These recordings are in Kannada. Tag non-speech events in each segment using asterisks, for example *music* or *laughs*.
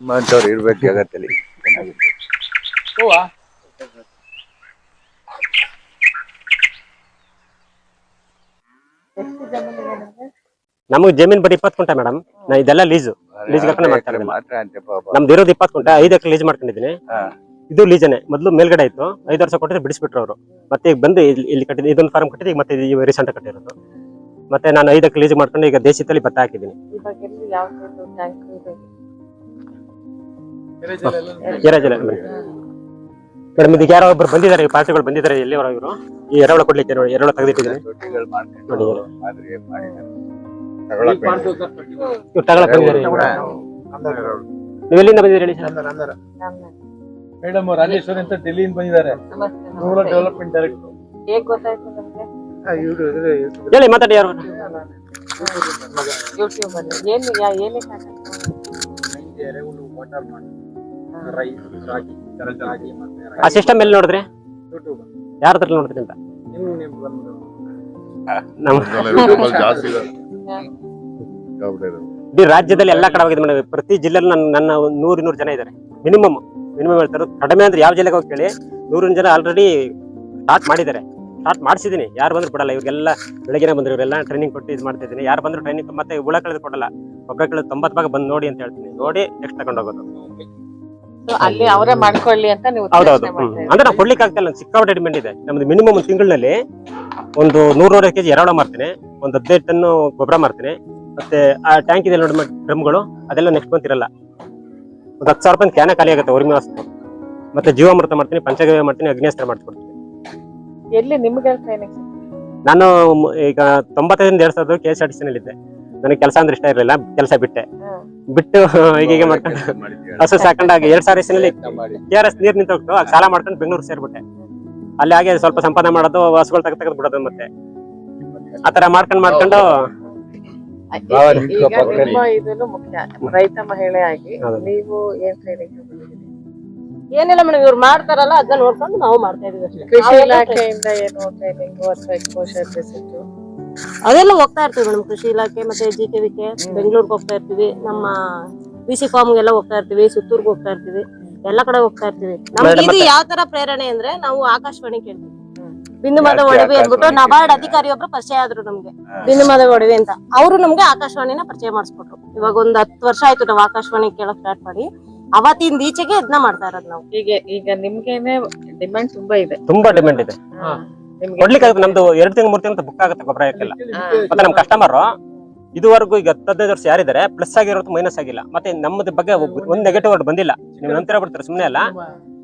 ನಿಮ್ಮಂಥವ್ರು ಇರ್ಬೇಕು ಜಗತ್ತಲ್ಲಿ. ನಮಗ್ ಜಮೀನು ನಿಮ್ಗೆ ಬರೀ ಇಪ್ಪತ್ತು ಕುಂಟ ಮೇಡಮ್ ನಾ ಇದೆಲ್ಲ ಲೀಸು ಲೀಸ್ ಕರ್ಕೊಂಡೆ ಮಾಡ್ತಾರೆ ಇರೋದಿಲ್ಲ. ಮಾತ್ರ ಅಂತೆ ಪಾಪ. ನಮ್ದು ಇರೋದು ಇಪ್ಪತ್ತು ಕುಂಟ ಐದು ಎಕರೆ ಲೀಸ್ ಮಾಡ್ಕೊಂಡಿದ್ದೀನಿ. ಹಾ. ಇದು ಲೀಜನೆ ಮೊದಲು ಮೇಲ್ಗಡೆ ಇತ್ತು. ಐದು ವರ್ಷ ಕೊಟ್ಟಿದ್ರೆ ಬಿಡಿಸ್ಬಿಟ್ರು ಅವರು. ಮತ್ತೆ ಈಗ ಬಂದು ಇಲ್ಲಿ ಇಲ್ಲಿ ಕಟ್ಟಿದ್ದು ಇದೊಂದು ಫಾರ್ಮ್ ಕಟ್ಟಿದ್ದು ಈಗ ಮತ್ತೆ ಇದು ರೀಸೆಂಟ್ ಕಟ್ಟಿರೋದು. ಮತ್ತೆ ನಾನು ಐದಕ್ಕೆ ಎಕರೆ ಲೀಸ್ ಮಾಡ್ಕೊಂಡು ಈಗ ದೇಶದಲ್ಲಿ ಭತ್ತ ಹಾಕಿದ್ದೀನಿ. ಇವಾಗ ಎಲ್ಲಿ ಯಾವ ಟ್ಯಾಂಕ್ ಇದೆ? ಏರಾಜಲ್ಲ ಮೇಡಮ್ ಇದಕ್ಕೆ ಯಾರೋ ಒಬ್ರು ಬಂದಿದ್ದಾರೆ ಈ ಪಾರ್ಟಿಗಳು ಬಂದಿದ್ದಾರೆ ಎಲ್ಲಿ ಇವರು? ಈ ಎರವಳ ಕೊಡ್ಲಿಕ್ಕೆ ನೋಡಿ ಎರವಳ ತೆಗೆದಿಟ್ಟಿದ್ದೀನಿ. ಮಾಡ್ಕೊಂಡು ನೋಡಿ. ಇವ್ರು ತಗೊಳಕ್ ಬಂದಿದ್ದಾರೆ. ನೀವು ಎಲ್ಲಿಂದ ಬಂದಿದ್ದೀರಿ ಹೇಳಿ ಸರ್? ಮೇಡಮ್ ರಾಜೇಶ್ವರಿ ಅಂತ ಡೆಲ್ಲಿಯಿಂದ ಬಂದಿದ್ದಾರೆ. ನಮಸ್ತೆ ರೂರಲ್ ಡೆವಲಪ್ಮೆಂಟ್ ಡೈರೆಕ್ಟರ್ ಹೇಗ್ ಗೊತ್ತಾಯ್ತು ನಮ್ಗೆ? ಹೇಳಿ ಮಾತಾಡಿ ಯಾರು ಯೂಟ್ಯೂಬ್ ಅಲ್ಲಿ. ಏನು ಏನಕ್ಕೆ ವಾಟರ್ ಮಾಡಿ ರೈಸ್ ರಾಗಿ ರಾಗಿ ಮತ್ತೆ ಆ ಸಿಸ್ಟಮ್ ಎಲ್ಲಿ ನೋಡಿದ್ರಿ? ಯೂಟ್ಯೂಬ್ ಯಾರ ಹತ್ರ ನೋಡಿದ್ರಿ ಅಂತ? ನಿಮ್ ನಿಮ್ ಬಂದು ನಮ್ಮ ಜಾಸ್ತಿ ಇದೆ. ಹಾ. ಇಡೀ ರಾಜ್ಯದಲ್ಲಿ ಎಲ್ಲಾ ಕಡೆ ಹೋಗಿದೆ ಮೇಡಮ್. ಪ್ರತಿ ಜಿಲ್ಲೆಯಲ್ಲಿ ನನ್ನ ನನ್ನ ಒಂದು ನೂರು ಇನ್ನೂರು ಜನ ಇದ್ದಾರೆ. ಮಿನಿಮಮ್ ಮಿನಿಮಮ್ ಹೇಳ್ತಾರೆ. ಕಡಿಮೆ ಅಂದ್ರೆ ಯಾವ ಜಿಲ್ಲೆಗೆ ಹೋಗಿ ಕೇಳಿ ನೂರಿನ ಜನ ಆಲ್ರೆಡಿ ಸ್ಟಾರ್ಟ್ ಮಾಡಿದ್ದಾರೆ. ಸ್ಟಾರ್ಟ್ ಮಾಡಿಸಿದ್ದೀನಿ. ಯಾರು ಬಂದ್ರು ಬಿಡಲ್ಲ ಇವ್ರಿಗೆಲ್ಲ ಬೆಳಗ್ಗೆ ಬಂದ್ರು. ಇವರೆಲ್ಲ ಟ್ರೈನಿಂಗ್ ಕೊಟ್ಟು ಇದು ಮಾಡ್ತಾ ಇದ್ದೀನಿ. ಯಾರು ಬಂದ್ರು ಟ್ರೈನಿಂಗ್ ಮತ್ತೆ ಹುಳ ಕಳೆದು ಕೊಡಲ್ಲ. ಗೊಬ್ಬರ ಕಳೆದು ತೊಂಬತ್ತು ಭಾಗ ಬಂದು ನೋಡಿ ಅಂತ ಹೇಳ್ತೀನಿ. ನೋಡಿ ನೆಕ್ಸ್ಟ್ ತಗೊಂಡು ಹೋಗೋದು. So, ಅಲ್ಲಿ ಅವರೇ ಮಾಡ್ಕೊಳ್ಳಿ ಅಂತ ನೀವು ಹೌದೌದು. ಅಂದ್ರೆ ನಾವು ಕೊಡ್ಲಿಕ್ಕೆ ಆಗ್ತಿಲ್ಲ ನಂಗೆ ಸಿಕ್ಕಾಪಟ್ಟೆ ಡಿಮ್ಯಾಂಡ್ ಇದೆ. ನಮ್ದು ಮಿನಿಮಮ್ ಒಂದು ತಿಂಗಳಲ್ಲಿ ಒಂದು ನೂರು ನೂರ ಕೆಜಿ ಎರಡ ಮಾರ್ತೀನಿ. ಒಂದು ಹದಿನೈದು ಟನ್ ಗೊಬ್ಬರ ಮಾರ್ತೀನಿ. ಮತ್ತೆ ಆ ಟ್ಯಾಂಕ್ ಇದೆ ನೋಡಿ ಡ್ರಮ್ಗಳು ಅದೆಲ್ಲ ನೆಕ್ಸ್ಟ್ ಮಂತ್ ಇರಲ್ಲ. ಒಂದು ಹತ್ತು ಸಾವಿರ ರೂಪಾಯಿ ಕ್ಯಾನ ಖಾಲಿ ಆಗುತ್ತೆ ಉರ್ಮಿ ವಸ್ತು ಮತ್ತೆ ಜೀವಾಮೃತ ಮಾಡ್ತೀನಿ ಪಂಚಗವ್ಯ ಮಾಡ್ತೀನಿ ಅಗ್ನೇಸ್ತ್ರ ಮಾಡಿಸ್ಕೊಡ್ತೀನಿ. ಇದ್ದೀರಿ. ಎಲ್ಲಿ ನಿಮ್ಗೆ ನಾನು ಈಗ ತೊಂಬತ್ತೈದರಿಂದ ಎರಡ್ ಸಾವಿರದ ಕೆ ಎಸ್ ಆರ್ ಟಿ ನಲ್ಲಿ ನನಗೆ ಕೆಲಸ ಅಂದ್ರೆ ಇಷ್ಟ ಇರಲಿಲ್ಲ ಕೆಲಸ ಬಿಟ್ಟೆ. ಬಿಟ್ಟು *laughs* ಹೀಗೆ ಮಾಡ್ಕೊಂಡು ಹಸು ಸಾಕೊಂಡಾಗ ಎರಡ್ ಸಾವಿರ ಇಸಿನಲ್ಲಿ ಕೆ ಆರ್ ಎಸ್ ನೀರ್ ನಿಂತೋಗ್ತು ಆಗ ಸಾಲ ಮಾಡ್ಕೊಂಡು ಬೆಂಗಳೂರು ಸೇರ್ಬಿಟ್ಟೆ. ಅಲ್ಲಿ ಹಾಗೆ ಸ್ವಲ್ಪ ಸಂಪಾದನೆ ಮಾಡೋದು ಹಸುಗಳು ತೆಗೆದು ತೆಗೆದು ಬಿಡೋದು ಮತ್ತೆ. ಆತರ ಮಾಡ್ಕೊಂಡು ಮಾಡ್ಕೊಂಡು ಭಾವ ಈಗ ನಿಮ್ಮ ಇದನ್ನು ಮುಖ್ಯ. ರೈತ ಮಹಿಳೆ ಆಗಿ ನೀವು ಏನ್ ಏನಿಲ್ಲ ಮೇಡಮ್ ಇವ್ರು ಮಾಡ್ತಾರಲ್ಲ ಅದನ್ನ ನೋಡ್ಕೊಂಡು ನಾವು ಮಾಡ್ತಾ ಇದೀವಿ ಅಷ್ಟೇ. ಕೃಷಿ ಇಲಾಖೆಯಿಂದ ಏನು ಟ್ರೈನಿಂಗ್ ಅಥವಾ ಎಕ್ಸ್ಪೋಷರ್ ಅದೆಲ್ಲ ಹೋಗ್ತಾ ಇರ್ತೀವಿ ಮೇಡಮ್ ಕೃಷಿ ಇಲಾಖೆ ಮತ್ತೆ ಜಿ ಕೆ ವಿ ಕೆ ಬೆಂಗಳೂರಿಗೆ ಹೋಗ್ತಾ ಇರ್ತೀವಿ. ನಮ್ಮ ಬಿ ಸಿ ಫಾರ್ಮ್ಗೆಲ್ಲ ಹೋಗ್ತಾ ಇರ್ತೀವಿ ಸುತ್ತೂರ್ಗ್ ಹೋಗ್ತಾ ಇರ್ತೀವಿ. ಎಲ್ಲ ಕಡೆ ಹೋಗ್ತಾ ಇರ್ತೀವಿ. ನಮ್ಗೆ ಇದು ಯಾವ ತರ ಪ್ರೇರಣೆ ಅಂದ್ರೆ ನಾವು ಆಕಾಶವಾಣಿ ಕೇಳ್ತೀವಿ. ಬಿಂದು ಮದ ಒಡವೆ ಅಂದ್ಬಿಟ್ಟು ನಬಾರ್ಡ್ ಅಧಿಕಾರಿ ಒಬ್ರು ಪರಿಚಯ ಆದ್ರು ನಮ್ಗೆ. ಬಿಂದು ಮದ ಒಡವೆ ಅಂತ. ಅವರು ನಮ್ಗೆ ಆಕಾಶವಾಣಿನ ಪರಿಚಯ ಮಾಡಿಸ್ಕೊಟ್ರು. ಇವಾಗ ಒಂದ್ ಹತ್ತು ವರ್ಷ ಆಯ್ತು ನಾವು ಆಕಾಶವಾಣಿ ಕೇಳಕ್ ಸ್ಟಾರ್ಟ್ ಮಾಡಿ. ಅವತ್ತಿಂದ ಈಚೆಗೆ ಇದನ್ನ ಮಾಡ್ತಾ ಇರೋದು ನಾವು. ಈಗ ಈಗ ನಿಮ್ಗೇನೆ ಡಿಮ್ಯಾಂಡ್ ತುಂಬಾ ಇದೆ. ತುಂಬಾ ಡಿಮ್ಯಾಂಡ್ ಇದೆ. ನಿಮ್ಗೆ ಕೊಡ್ಲಿಕ್ಕೆ ಆಗುತ್ತೆ? ನಮ್ದು ಎರಡು ತಿಂಗಳು ಮೂರು ತಿಂಗಳು ಬುಕ್ ಆಗುತ್ತೆ ಗೊಬ್ಬರ ಹಾಕಿಲ್ಲ. ಮತ್ತೆ ನಮ್ಮ ಕಸ್ಟಮರ್ ಇದುವರೆಗೂ ಈಗ ಹತ್ತು ಹದಿನೈದು ವರ್ಷ ಯಾರಿದ್ದಾರೆ ಪ್ಲಸ್ ಆಗಿರೋದು ಮೈನಸ್ ಆಗಿಲ್ಲ. ಮತ್ತೆ ನಮ್ಮದ ಬಗ್ಗೆ ಒಂದು ನೆಗೆಟಿವ್ ವರ್ಡ್ ಬಂದಿಲ್ಲ. ನಿಮ್ ನಂತರ ಬಿಡ್ತಾರೆ? ಸುಮ್ಮನೆ ಅಲ್ಲ.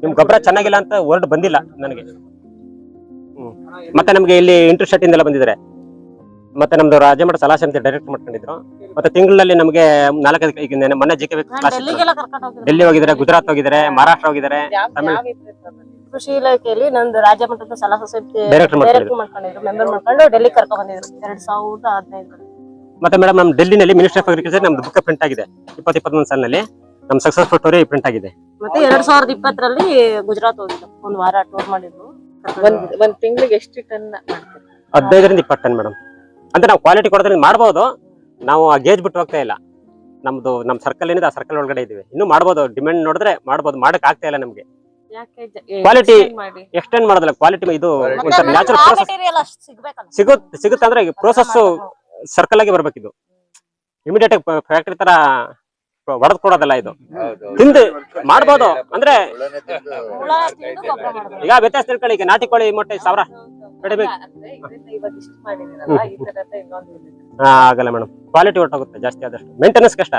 ನಿಮ್ ಗೊಬ್ಬರ ಚೆನ್ನಾಗಿಲ್ಲ ಅಂತ ವರ್ಡ್ ಬಂದಿಲ್ಲ ನನಗೆ. ಹ್ಮ್. ಮತ್ತೆ ನಮ್ಗೆ ಇಲ್ಲಿ ಇಂಟರ್ಸ್ಟೇಟ್ ಇಂದೆಲ್ಲ ಬಂದಿದ್ದಾರೆ. ಮತ್ತೆ ನಮ್ದು ರಾಜಮಠ ಸಲಾಸೆ ಅಂತ ಡೈರೆಕ್ಟ್ ಮಾಡ್ಕೊಂಡಿದ್ರು. ಮತ್ತೆ ತಿಂಗಳಲ್ಲಿ ನಮಗೆ ನಾಲ್ಕೈದು ಈಗ ಮೊನ್ನೆ ಜಿ ಕೆ ಡೆಲ್ಲಿ ಹೋಗಿದ್ದಾರೆ ಗುಜರಾತ್ ಹೋಗಿದ್ದಾರೆ ಮಹಾರಾಷ್ಟ್ರ ಹೋಗಿದ್ದಾರೆ ತಮಿಳ್-? ಕೃಷಿ ಇಲಾಖೆಯಲ್ಲಿ ನಂದು ರಾಜ್ಯ ಮಟ್ಟದ ಸಲಹಾ ಸೊಸೈಟಿ Director ಮಾಡ್ಕೊಂಡಿದ್ರು. ಡೈರೆಕ್ಟ್ ಮಾಡ್ಕೊಂಡಿದ್ರು ಮೆಂಬರ್ ಮಾಡ್ಕೊಂಡು ಡೆಲ್ಲಿ ಕರ್ಕೊಂಡ್ ಬಂದಿದ್ರು. ಎರಡ್ ಸಾವಿರದ ಹದಿನೈದು ಮತ್ತೆ ಮೇಡಮ್ ನಮ್ ಡೆಲ್ಲಿನಲ್ಲಿ ಮಿನಿಸ್ಟ್ರಿ ಆಫ್ ಅಗ್ರಿಕಲ್ಚರ್ ನಮ್ದು ಬುಕ್ ಪ್ರಿಂಟ್ ಆಗಿದೆ. ಇಪ್ಪತ್ ಇಪ್ಪತ್ತೊಂದು ಸಾಲಿನಲ್ಲಿ. ನಮ್ ಸಕ್ಸಸ್ಫುಲ್ ಸ್ಟೋರಿ ಪ್ರಿಂಟ್ ಆಗಿದೆ. ಮತ್ತೆ ಎರಡ್ ಸಾವಿರದ ಇಪ್ಪತ್ತರಲ್ಲಿ ಗುಜರಾತ್ ಹೋಗಿದ್ದು. ಒಂದ್ ವಾರ ಟೂರ್ ಮಾಡಿದ್ರು ಒಂದ್ ಒಂದ್ ತಿಂಗಳಿಗೆ ಎಷ್ಟು ಟನ್ ಮಾಡ್ತೀರಿ? ಹದಿನೈದರಿಂದ ಇಪ್ಪತ್ತು ಟನ್ ಮೇಡಮ್ ಅಂದ್ರೆ ನಾವು ಕ್ವಾಲಿಟಿ ಕೊಡೋದ್ರಿಂದ ಮಾಡ್ಬೋದು. ನಾವು ಆ ಗೇಜ್ ಬಿಟ್ಟು ಹೋಗ್ತಾ ಇಲ್ಲ. ನಮ್ದು ನಮ್ ಸರ್ಕಲ್ ಏನಿದೆ ಆ ಸರ್ಕಲ್ ಒಳಗಡೆ ಇದೀವಿ ಇನ್ನು ಮಾಡ್ಬೋದು. ಡಿಮ್ಯಾಂಡ್ ನೋಡಿದ್ರೆ ಮಾಡ್ಬೋದು. ಮಾಡಕ್ ಆಗ್ತಾ ಇಲ್ಲ ನಮ್ಗೆ. ಮಾಡಿ? ಎಕ್ಸ್ಟೆಂಡ್ ಮಾಡೋದಿಲ್ಲ ಕ್ವಾಲಿಟಿ ಇದು ಒಂಥರ ನ್ಯಾಚುರಲ್ ಪ್ರೊಸೆಸ್ ಪ್ರೋಸೆಸ್ ಮೆಟೀರಿಯಲ್ ಅಷ್ಟು ಸಿಗ್ಬೇಕಲ್ಲ. ಸಿಗುತ್ ಸಿಗುತ್ತೆ ಅಂದ್ರೆ ಪ್ರೋಸೆಸ್ ಸರ್ಕಲ್ ಆಗಿ ಬರ್ಬೇಕಿದು. ಇಮಿಡಿಯೇಟ್ ಆಗಿ ಫ್ಯಾಕ್ಟ್ರಿ ತರ ಹೊಡೆದ್ ಕೊಡೋದಲ್ಲ ಇದು. ತಿಂದು ಮಾಡ್ಬೋದು. ಅಂದ್ರೆ. ಈಗ ವ್ಯತ್ಯಾಸ ತಿಳ್ಕೊಳ್ಳಿ ಈಗ ನಾಟಿ ಕೋಳಿ ಮೊಟ್ಟೆ ಸಾವಿರ. ಕಡಿಮೆ. ಆಗಲ್ಲ ಮೇಡಮ್. ಕ್ವಾಲಿಟಿ ಹೊರಟೋಗುತ್ತೆ ಜಾಸ್ತಿ ಆದಷ್ಟು. ಮೇಂಟೆನೆನ್ಸ್ ಕಷ್ಟ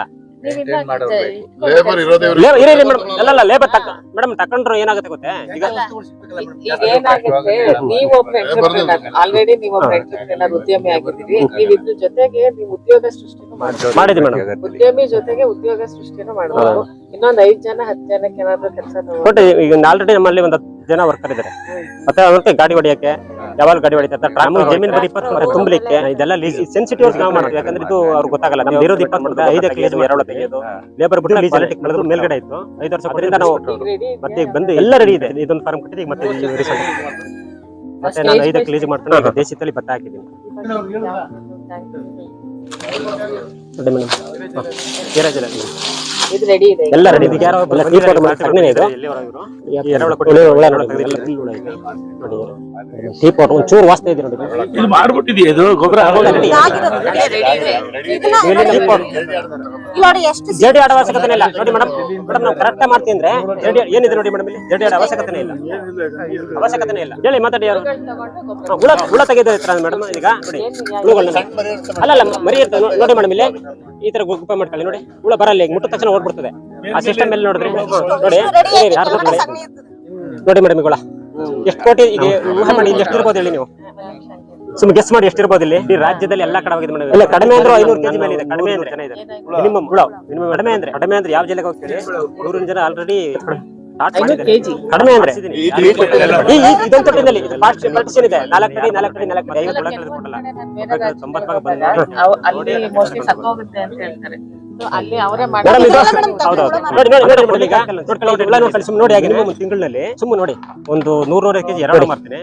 ಲೇಬರ್ ತಕ್ಕ ಮೇಡಮ್ ತಕೊಂಡ್ರು ಏನಾಗುತ್ತೆ ಗೊತ್ತೇ? ಈಗ ಈಗ ಏನಾಗುತ್ತೆ? ನೀವು ಒಬ್ರು ಎಂಟರ್ಪ್ರಿನರ್ ಆಲ್ರೆಡಿ ನೀವು ಒಬ್ರು ಎಂಟರ್ಪ್ರಿನರ್ ಉದ್ಯಮಿ ಆಗಿದ್ದೀರಿ. ನೀವು ಇದ್ರ ಜೊತೆಗೆ ನೀವು ಉದ್ಯೋಗ ಸೃಷ್ಟಿನೂ ಮಾಡಿದ್ರಿ ಮೇಡಮ್ ಉದ್ಯಮಿ ಜೊತೆಗೆ ಉದ್ಯೋಗ ಸೃಷ್ಟಿನೂ ಮಾಡ್ಬೋದು ಇನ್ನೊಂದ್ ಐದ್ ಜನ ಹತ್ತು ಜನಕ್ಕೆ ಏನಾದ್ರು ಕೆಲಸ ಈಗ ಆಲ್ರೆಡಿ ನಮ್ಮಲ್ಲಿ ಒಂದ್ ಹತ್ತು ಜನ ವರ್ಕರ್ ಇದ್ದಾರೆ ಮತ್ತೆ ಅವ್ರಿಗೆ ಗಾಡಿ ಹೊಡಿಯಕ್ಕೆ ಯಾವಾಗ ಗಾಡಿ ಹೊಡಿತಾರೆ ಟ್ರಾಮ್ ಜಮೀನ್ ಬರೀ ಇಪ್ಪತ್ತು ಮತ್ತೆ ತುಂಬಲಿಕ್ಕೆ ಇದೆಲ್ಲ ಸೆನ್ಸಿಟಿವ್ ನಾವು ಮಾಡ್ತೀವಿ ಯಾಕಂದ್ರೆ ಇದು ಅವ್ರಿಗೆ ಗೊತ್ತಾಗಲ್ಲ. ನಮ್ದು ಇರೋದು ಇಪ್ಪತ್ತು ಮತ್ತೆ ಐದಕ್ಕೆ ಎಕರೆ ಎರಡು ತೆಗೆಯೋದು ಲೇಬರ್ ಬಿಟ್ಟು ಲೀಸ್ ಕಳೆದು ಮೇಲ್ಗಡೆ ಇತ್ತು ಐದು ವರ್ಷ ಅದರಿಂದ ನಾವು ಮತ್ತೆ ಈಗ ಬಂದು ಎಲ್ಲ ರೆಡಿ ಇದೆ. ಇದೊಂದು ಫಾರ್ಮ್ ಕಟ್ಟಿದೆ ಈಗ ಮತ್ತೆ ಆಗಿ. ಮತ್ತೆ ನಾನು ಐದಕ್ಕೆ ಲೀಸ್ ಮಾಡ್ತೀನಿ ದೇಶದಲ್ಲಿ ಭತ್ತ ಹಾಕಿದ್ದೀನಿ. ನೋಡಿ ಮೇಡಮ್ ಇದು ರೆಡಿ ಇದೆ. ಎಲ್ಲ ರೆಡಿ ಇದೆ ಯಾರೋ ಎಲ್ಲ ಟೀ ಮಾಡಿ. ಸಗಣಿನೇ ಇದು. ನೋಡಿ ಇದೆ. ನೋಡಿ ಟೀ ಒಂಚೂರು ವಾಸನೆ ಇದೆ ನೋಡಿ. ಇದು ಮಾಡ್ಬಿಟ್ಟಿದ್ಯಾ ಇದು? ಗೊಬ್ಬರ ನೋಡಿ. ಎಷ್ಟು ಜಡಿ ಆಡೋ ಅವಶ್ಯಕತೆ ಇಲ್ಲ. ನೋಡಿ ಮೇಡಮ್ ಮೇಡಮ್ ನಾವು ಕರೆಕ್ಟ್ ಮಾಡ್ತೀವಿ ಅಂದ್ರೆ ಜಡಿ ಏನಿದೆ ನೋಡಿ ಮೇಡಮ್ ಇಲ್ಲಿ? ಜಡಿ ಆಡೋ ಅವಶ್ಯಕತೆ ಇಲ್ಲ. ಅವಶ್ಯಕತೆ ಇಲ್ಲ. ಹೇಳಿ ಮಾತಾಡಿ ಯಾರು? ಹುಳ ಹುಳ ತೆಗೆದ ಮೇಡಮ್ ಈಗ. ನೋಡಿ. ಹುಳುಗಳನ್ನ ಅಲ್ಲ ಅಲ್ಲ ಮರಿ ಇರ್ತದೆ. ನೋಡಿ ಮೇಡಮ್ ಇಲ್ಲಿ. ಈ ತರ ಗುಪ್ಪ ಮಾಡ್ಕೊಳ್ಳಿ. ನೋಡಿ ಹುಳ ಬರಲ್ಲ ಈಗ ಮುಟ್ಟ ತಕ್ಷಣ ಓಡ್ಬಿಡ್ತದೆ. ಆ ಸಿಸ್ಟಮ್ ಮೇಲೆ ನೋಡಿದ್ರಿ. ಹಾ, ನೋಡಿ ನೋಡಿ ಮೇಡಮ್ ಈಗ ಎಷ್ಟು ಕೋಟಿ ಈಗ ಊಹೆ ಮಾಡಿ ಇಲ್ಲಿ ಎಷ್ಟು ಇರ್ಬೋದು ಹೇಳಿ ನೀವು? ಸುಮ್ ಗೆಸ್ ಮಾಡಿ ಎಷ್ಟಿರ್ಬೋದು ಇಲ್ಲಿ? ಈ ರಾಜ್ಯದಲ್ಲಿ ಎಲ್ಲಾ ಕಡೆ ಹೋಗಿದೆ ಮೇಡಮ್ ಇಲ್ಲ ಕಡಿಮೆ ಅಂದ್ರೆ ಐನೂರು ಕೆಜಿ ಮೇಲೆ ಇದೆ ಕಡಿಮೆ ಅಂದ್ರೆ. ಮಿನಿಮಮ್ ಹುಳ ಮಿನಿಮಮ್ ಕಡಿಮೆ ಅಂದ್ರೆ. ಕಡಿಮೆ ಅಂದ್ರೆ ಯಾವ ಜಿಲ್ಲೆಗೆ ಹೋಗ್ತೀರಿ? ನೂರಿನ ಜನ ಆಲ್ರೆಡಿ ಕಡಿಮೆ ಅಂದ್ರೆ? ಈ- ಈ- ಇದೊಂದು ತೊಟ್ಟಿನಲ್ಲಿ ಪಾರ್ಟಿಷನ್ ಇದೆ. ನಾಲ್ಕು ಕಡೆ ನಾಲ್ಕು ಕಡೆ ನಾಲ್ಕು ಕಡೆ ಐವತ್ತು ಹುಳ ಕೊಡಲ್ಲ. ತೊಂಬತ್ತು ಭಾಗ ಬಂದ ಅಲ್ಲಿ ಮೋಸ್ಟ್ಲಿ ಸತ್ತೋಗುತ್ತೆ ಅಂತ ಹೇಳ್ತಾರೆ. So ಅಲ್ಲಿ ಅವರೇ ನೋಡಿ ಸುಮ್ಮನೆ ಆಗಿ ನಿಮ್ಮ ಒಂದು ತಿಂಗಳಲ್ಲಿ ಸುಮ್ಮನೆ ನೋಡಿ ಒಂದು ನೂರ ನೂರ ಕೆಜಿ ಎರಡು ಮಾಡ್ತೀನಿ.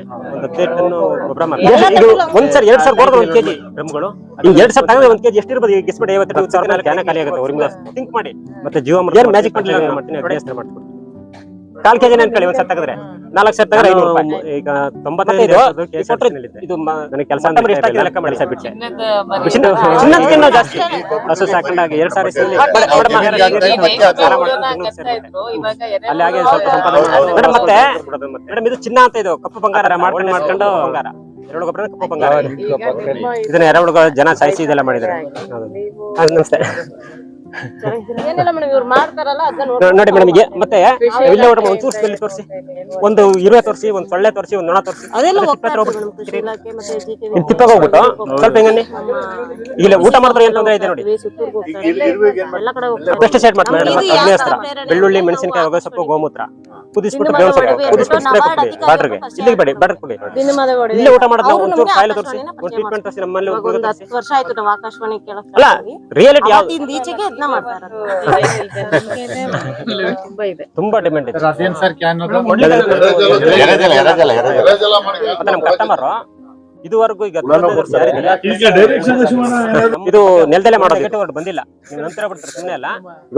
ಒಂದು ಗೊಬ್ಬರ ಮಾಡ್ತೀನಿ. ಒಂದ್ ಸರ್ ಎರಡ್ ಸಾವಿರ ಕೊಡೋದು ಒಂದು ಕೆಜಿ. ಡ್ರಮ್ಗಳು ಈಗ ಎರಡ್ ಸಾವಿರ ತಗೊಂಡ್ರೆ ಒಂದ್ ಕೆಜಿ ಎಷ್ಟಿರ್ಬೋದು? ಈಗ ಗಿಸ್ಬಿಟ್ಟು ಸಾವಿರ ನಾಲ್ಕು ಖಾಲಿ ಆಗುತ್ತೆ ಥಿಂಕ್ ಮಾಡಿ. ಮತ್ತೆ ಜೀವ ಏನು ಮ್ಯಾಜಿಕ್ ಮಾಡಲಿಲ್ಲ ಮಾಡ್ತೀನಿ ಮಾಡ್ತೀನಿ. ಕಾಲ್ ಕೆಜಿ ಅನ್ಕೊಳ್ಳಿ ಒಂದ್ ಸೆಟ್ ತೆಗೆದ್ರೆ. ನಾಲ್ಕು ಸೆಟ್ ತೆಗೆದ್ರೆ ಐನೂರು ರೂಪಾಯಿ. ಈಗ ತೊಂಬತ್ತೈದು ಇದು ನನಗೆ ಕೆಲಸ ಲೆಕ್ಕ ಮಾಡಿ. ಸರ್ ಬಿಟ್ಟೆ ಚಿನ್ನದ ಮರಿ- ಚಿನ್ನ- ಚಿನ್ನದಕ್ಕಿಂತ ಜಾಸ್ತಿ. ಹಸು ಸಾಕೊಂಡಾಗ ಎರಡ್ ಎರೆ ಅಲ್ಲಿ ಹಾಗೆ ಸ್ವಲ್ಪ ಸಂಪಾದನೆ ಮಾಡಿ. ಮೇಡಮ್ ಮತ್ತೆ ಮೇಡಮ್ ಇದು ಚಿನ್ನ ಅಂತ ಇದು ಕಪ್ಪು ಬಂಗಾರ ಮಾಡ್ಕೊಂಡು ಮಾಡ್ಕೊಂಡು ಬಂಗಾರ. ಎರಡು ಗೊಬ್ಬರ ಕಪ್ಪು ಬಂಗಾರ. ಇದನ್ನ ಎರಡು ಜನ ಸಾಯಿಸಿ ಇದೆಲ್ಲ ಮಾಡಿದ್ದಾರೆ. ಹೌದು. ನಮಸ್ತೆ. ಏನಿಲ್ಲ ಮೇಡಮ್ ಇವ್ರು ಮಾಡ್ತಾರಲ್ಲ ನೋಡಿ ಮೇಡಮ್ ಮತ್ತೆ ಇಲ್ಲೇ ಹೊರಗೆ ಒಂಚೂರು ಸ್ಮೆಲ್ ತೋರಿಸಿ. ಒಂದು ಇರುವೆ ತೋರಿಸಿ ಒಂದು ಸೊಳ್ಳೆ ತೋರಿಸಿ ಒಂದು ನೊಣ ತೋರಿಸಿ. ತಿಪ್ಪೆ ಮೇಡಮ್ ತಿಪ್ಪಗೆ ಹೋಗ್ಬಿಟ್ಟು ಸ್ವಲ್ಪ ಹೆಂಗನ್ನಿ ಇಲ್ಲ ಊಟ ಮಾಡಿದ್ರೆ ಏನ್ ತೊಂದ್ರೆ ಇದೆ ನೋಡಿ. ಪೆಸ್ಟಿಸೈಡ್ ಮಾಡ್ತಾರೆ? ಬೆಳ್ಳುಳ್ಳಿ ಮೆಣಸಿನಕಾಯಿ ಹೋಗೋ ಸೊಪ್ಪು ಗೋಮೂತ್ರ. ಕುದಿಸ್ಬಿಟ್ಟು ಸ್ಪ್ರೇ ಬಾಟ್ರಿಗೆ. ಇಲ್ಲಿಗೆ ಬೇಡಿ ಬಾಟ್ರ್ ಕೊಡಿ. ಇಲ್ಲೇ ಊಟ ಮಾಡಿದ್ರೆ ಅವ್ರು ಒಂಚೂರು ನಮ್ಗೆ ಕಾಯಿಲೆ ತೋರಿಸಿ. ಆಕಾಶವಾಣಿನ ಒಂದು ಟ್ರೀಟ್ಮೆಂಟ್ ತೋರಿಸಿ ನಮ್ಮಲ್ಲಿ ಇವಾಗ ಹೋಗಿ ಒಂದು ತೋರಿಸಿ ಹತ್ತು ವರ್ಷ ಆಯ್ತು ನಾವು ಆಕಾಶವಾಣಿ ಕೇಳಕ್ ಅಲ್ಲ start ಮಾಡಿ. ರಿಯಾಲಿಟಿ ಯಾವ ಅವತ್ತಿಂದ ಈಚೆಗೆ ಇದನ್ನ ತುಂಬಾ ಇದೆ ತುಂಬಾ ಡಿಮ್ಯಾಂಡ್ ಇದೆ ಸರ್ ಕ್ಯಾನ್ ಮತ್ತೆ ನಮ್ಮ ಕಸ್ಟಮರ್ ಇದುವರೆಗೂ ಈಗ ಇದು ನೆಲದಲ್ಲೇ ಮಾಡೋದು ವರ್ಡ್ ಬಂದಿಲ್ಲ. ನಂತರ ಬಿಡ್ತಾರೆ ಸುಮ್ಮನೆ ಅಲ್ಲ.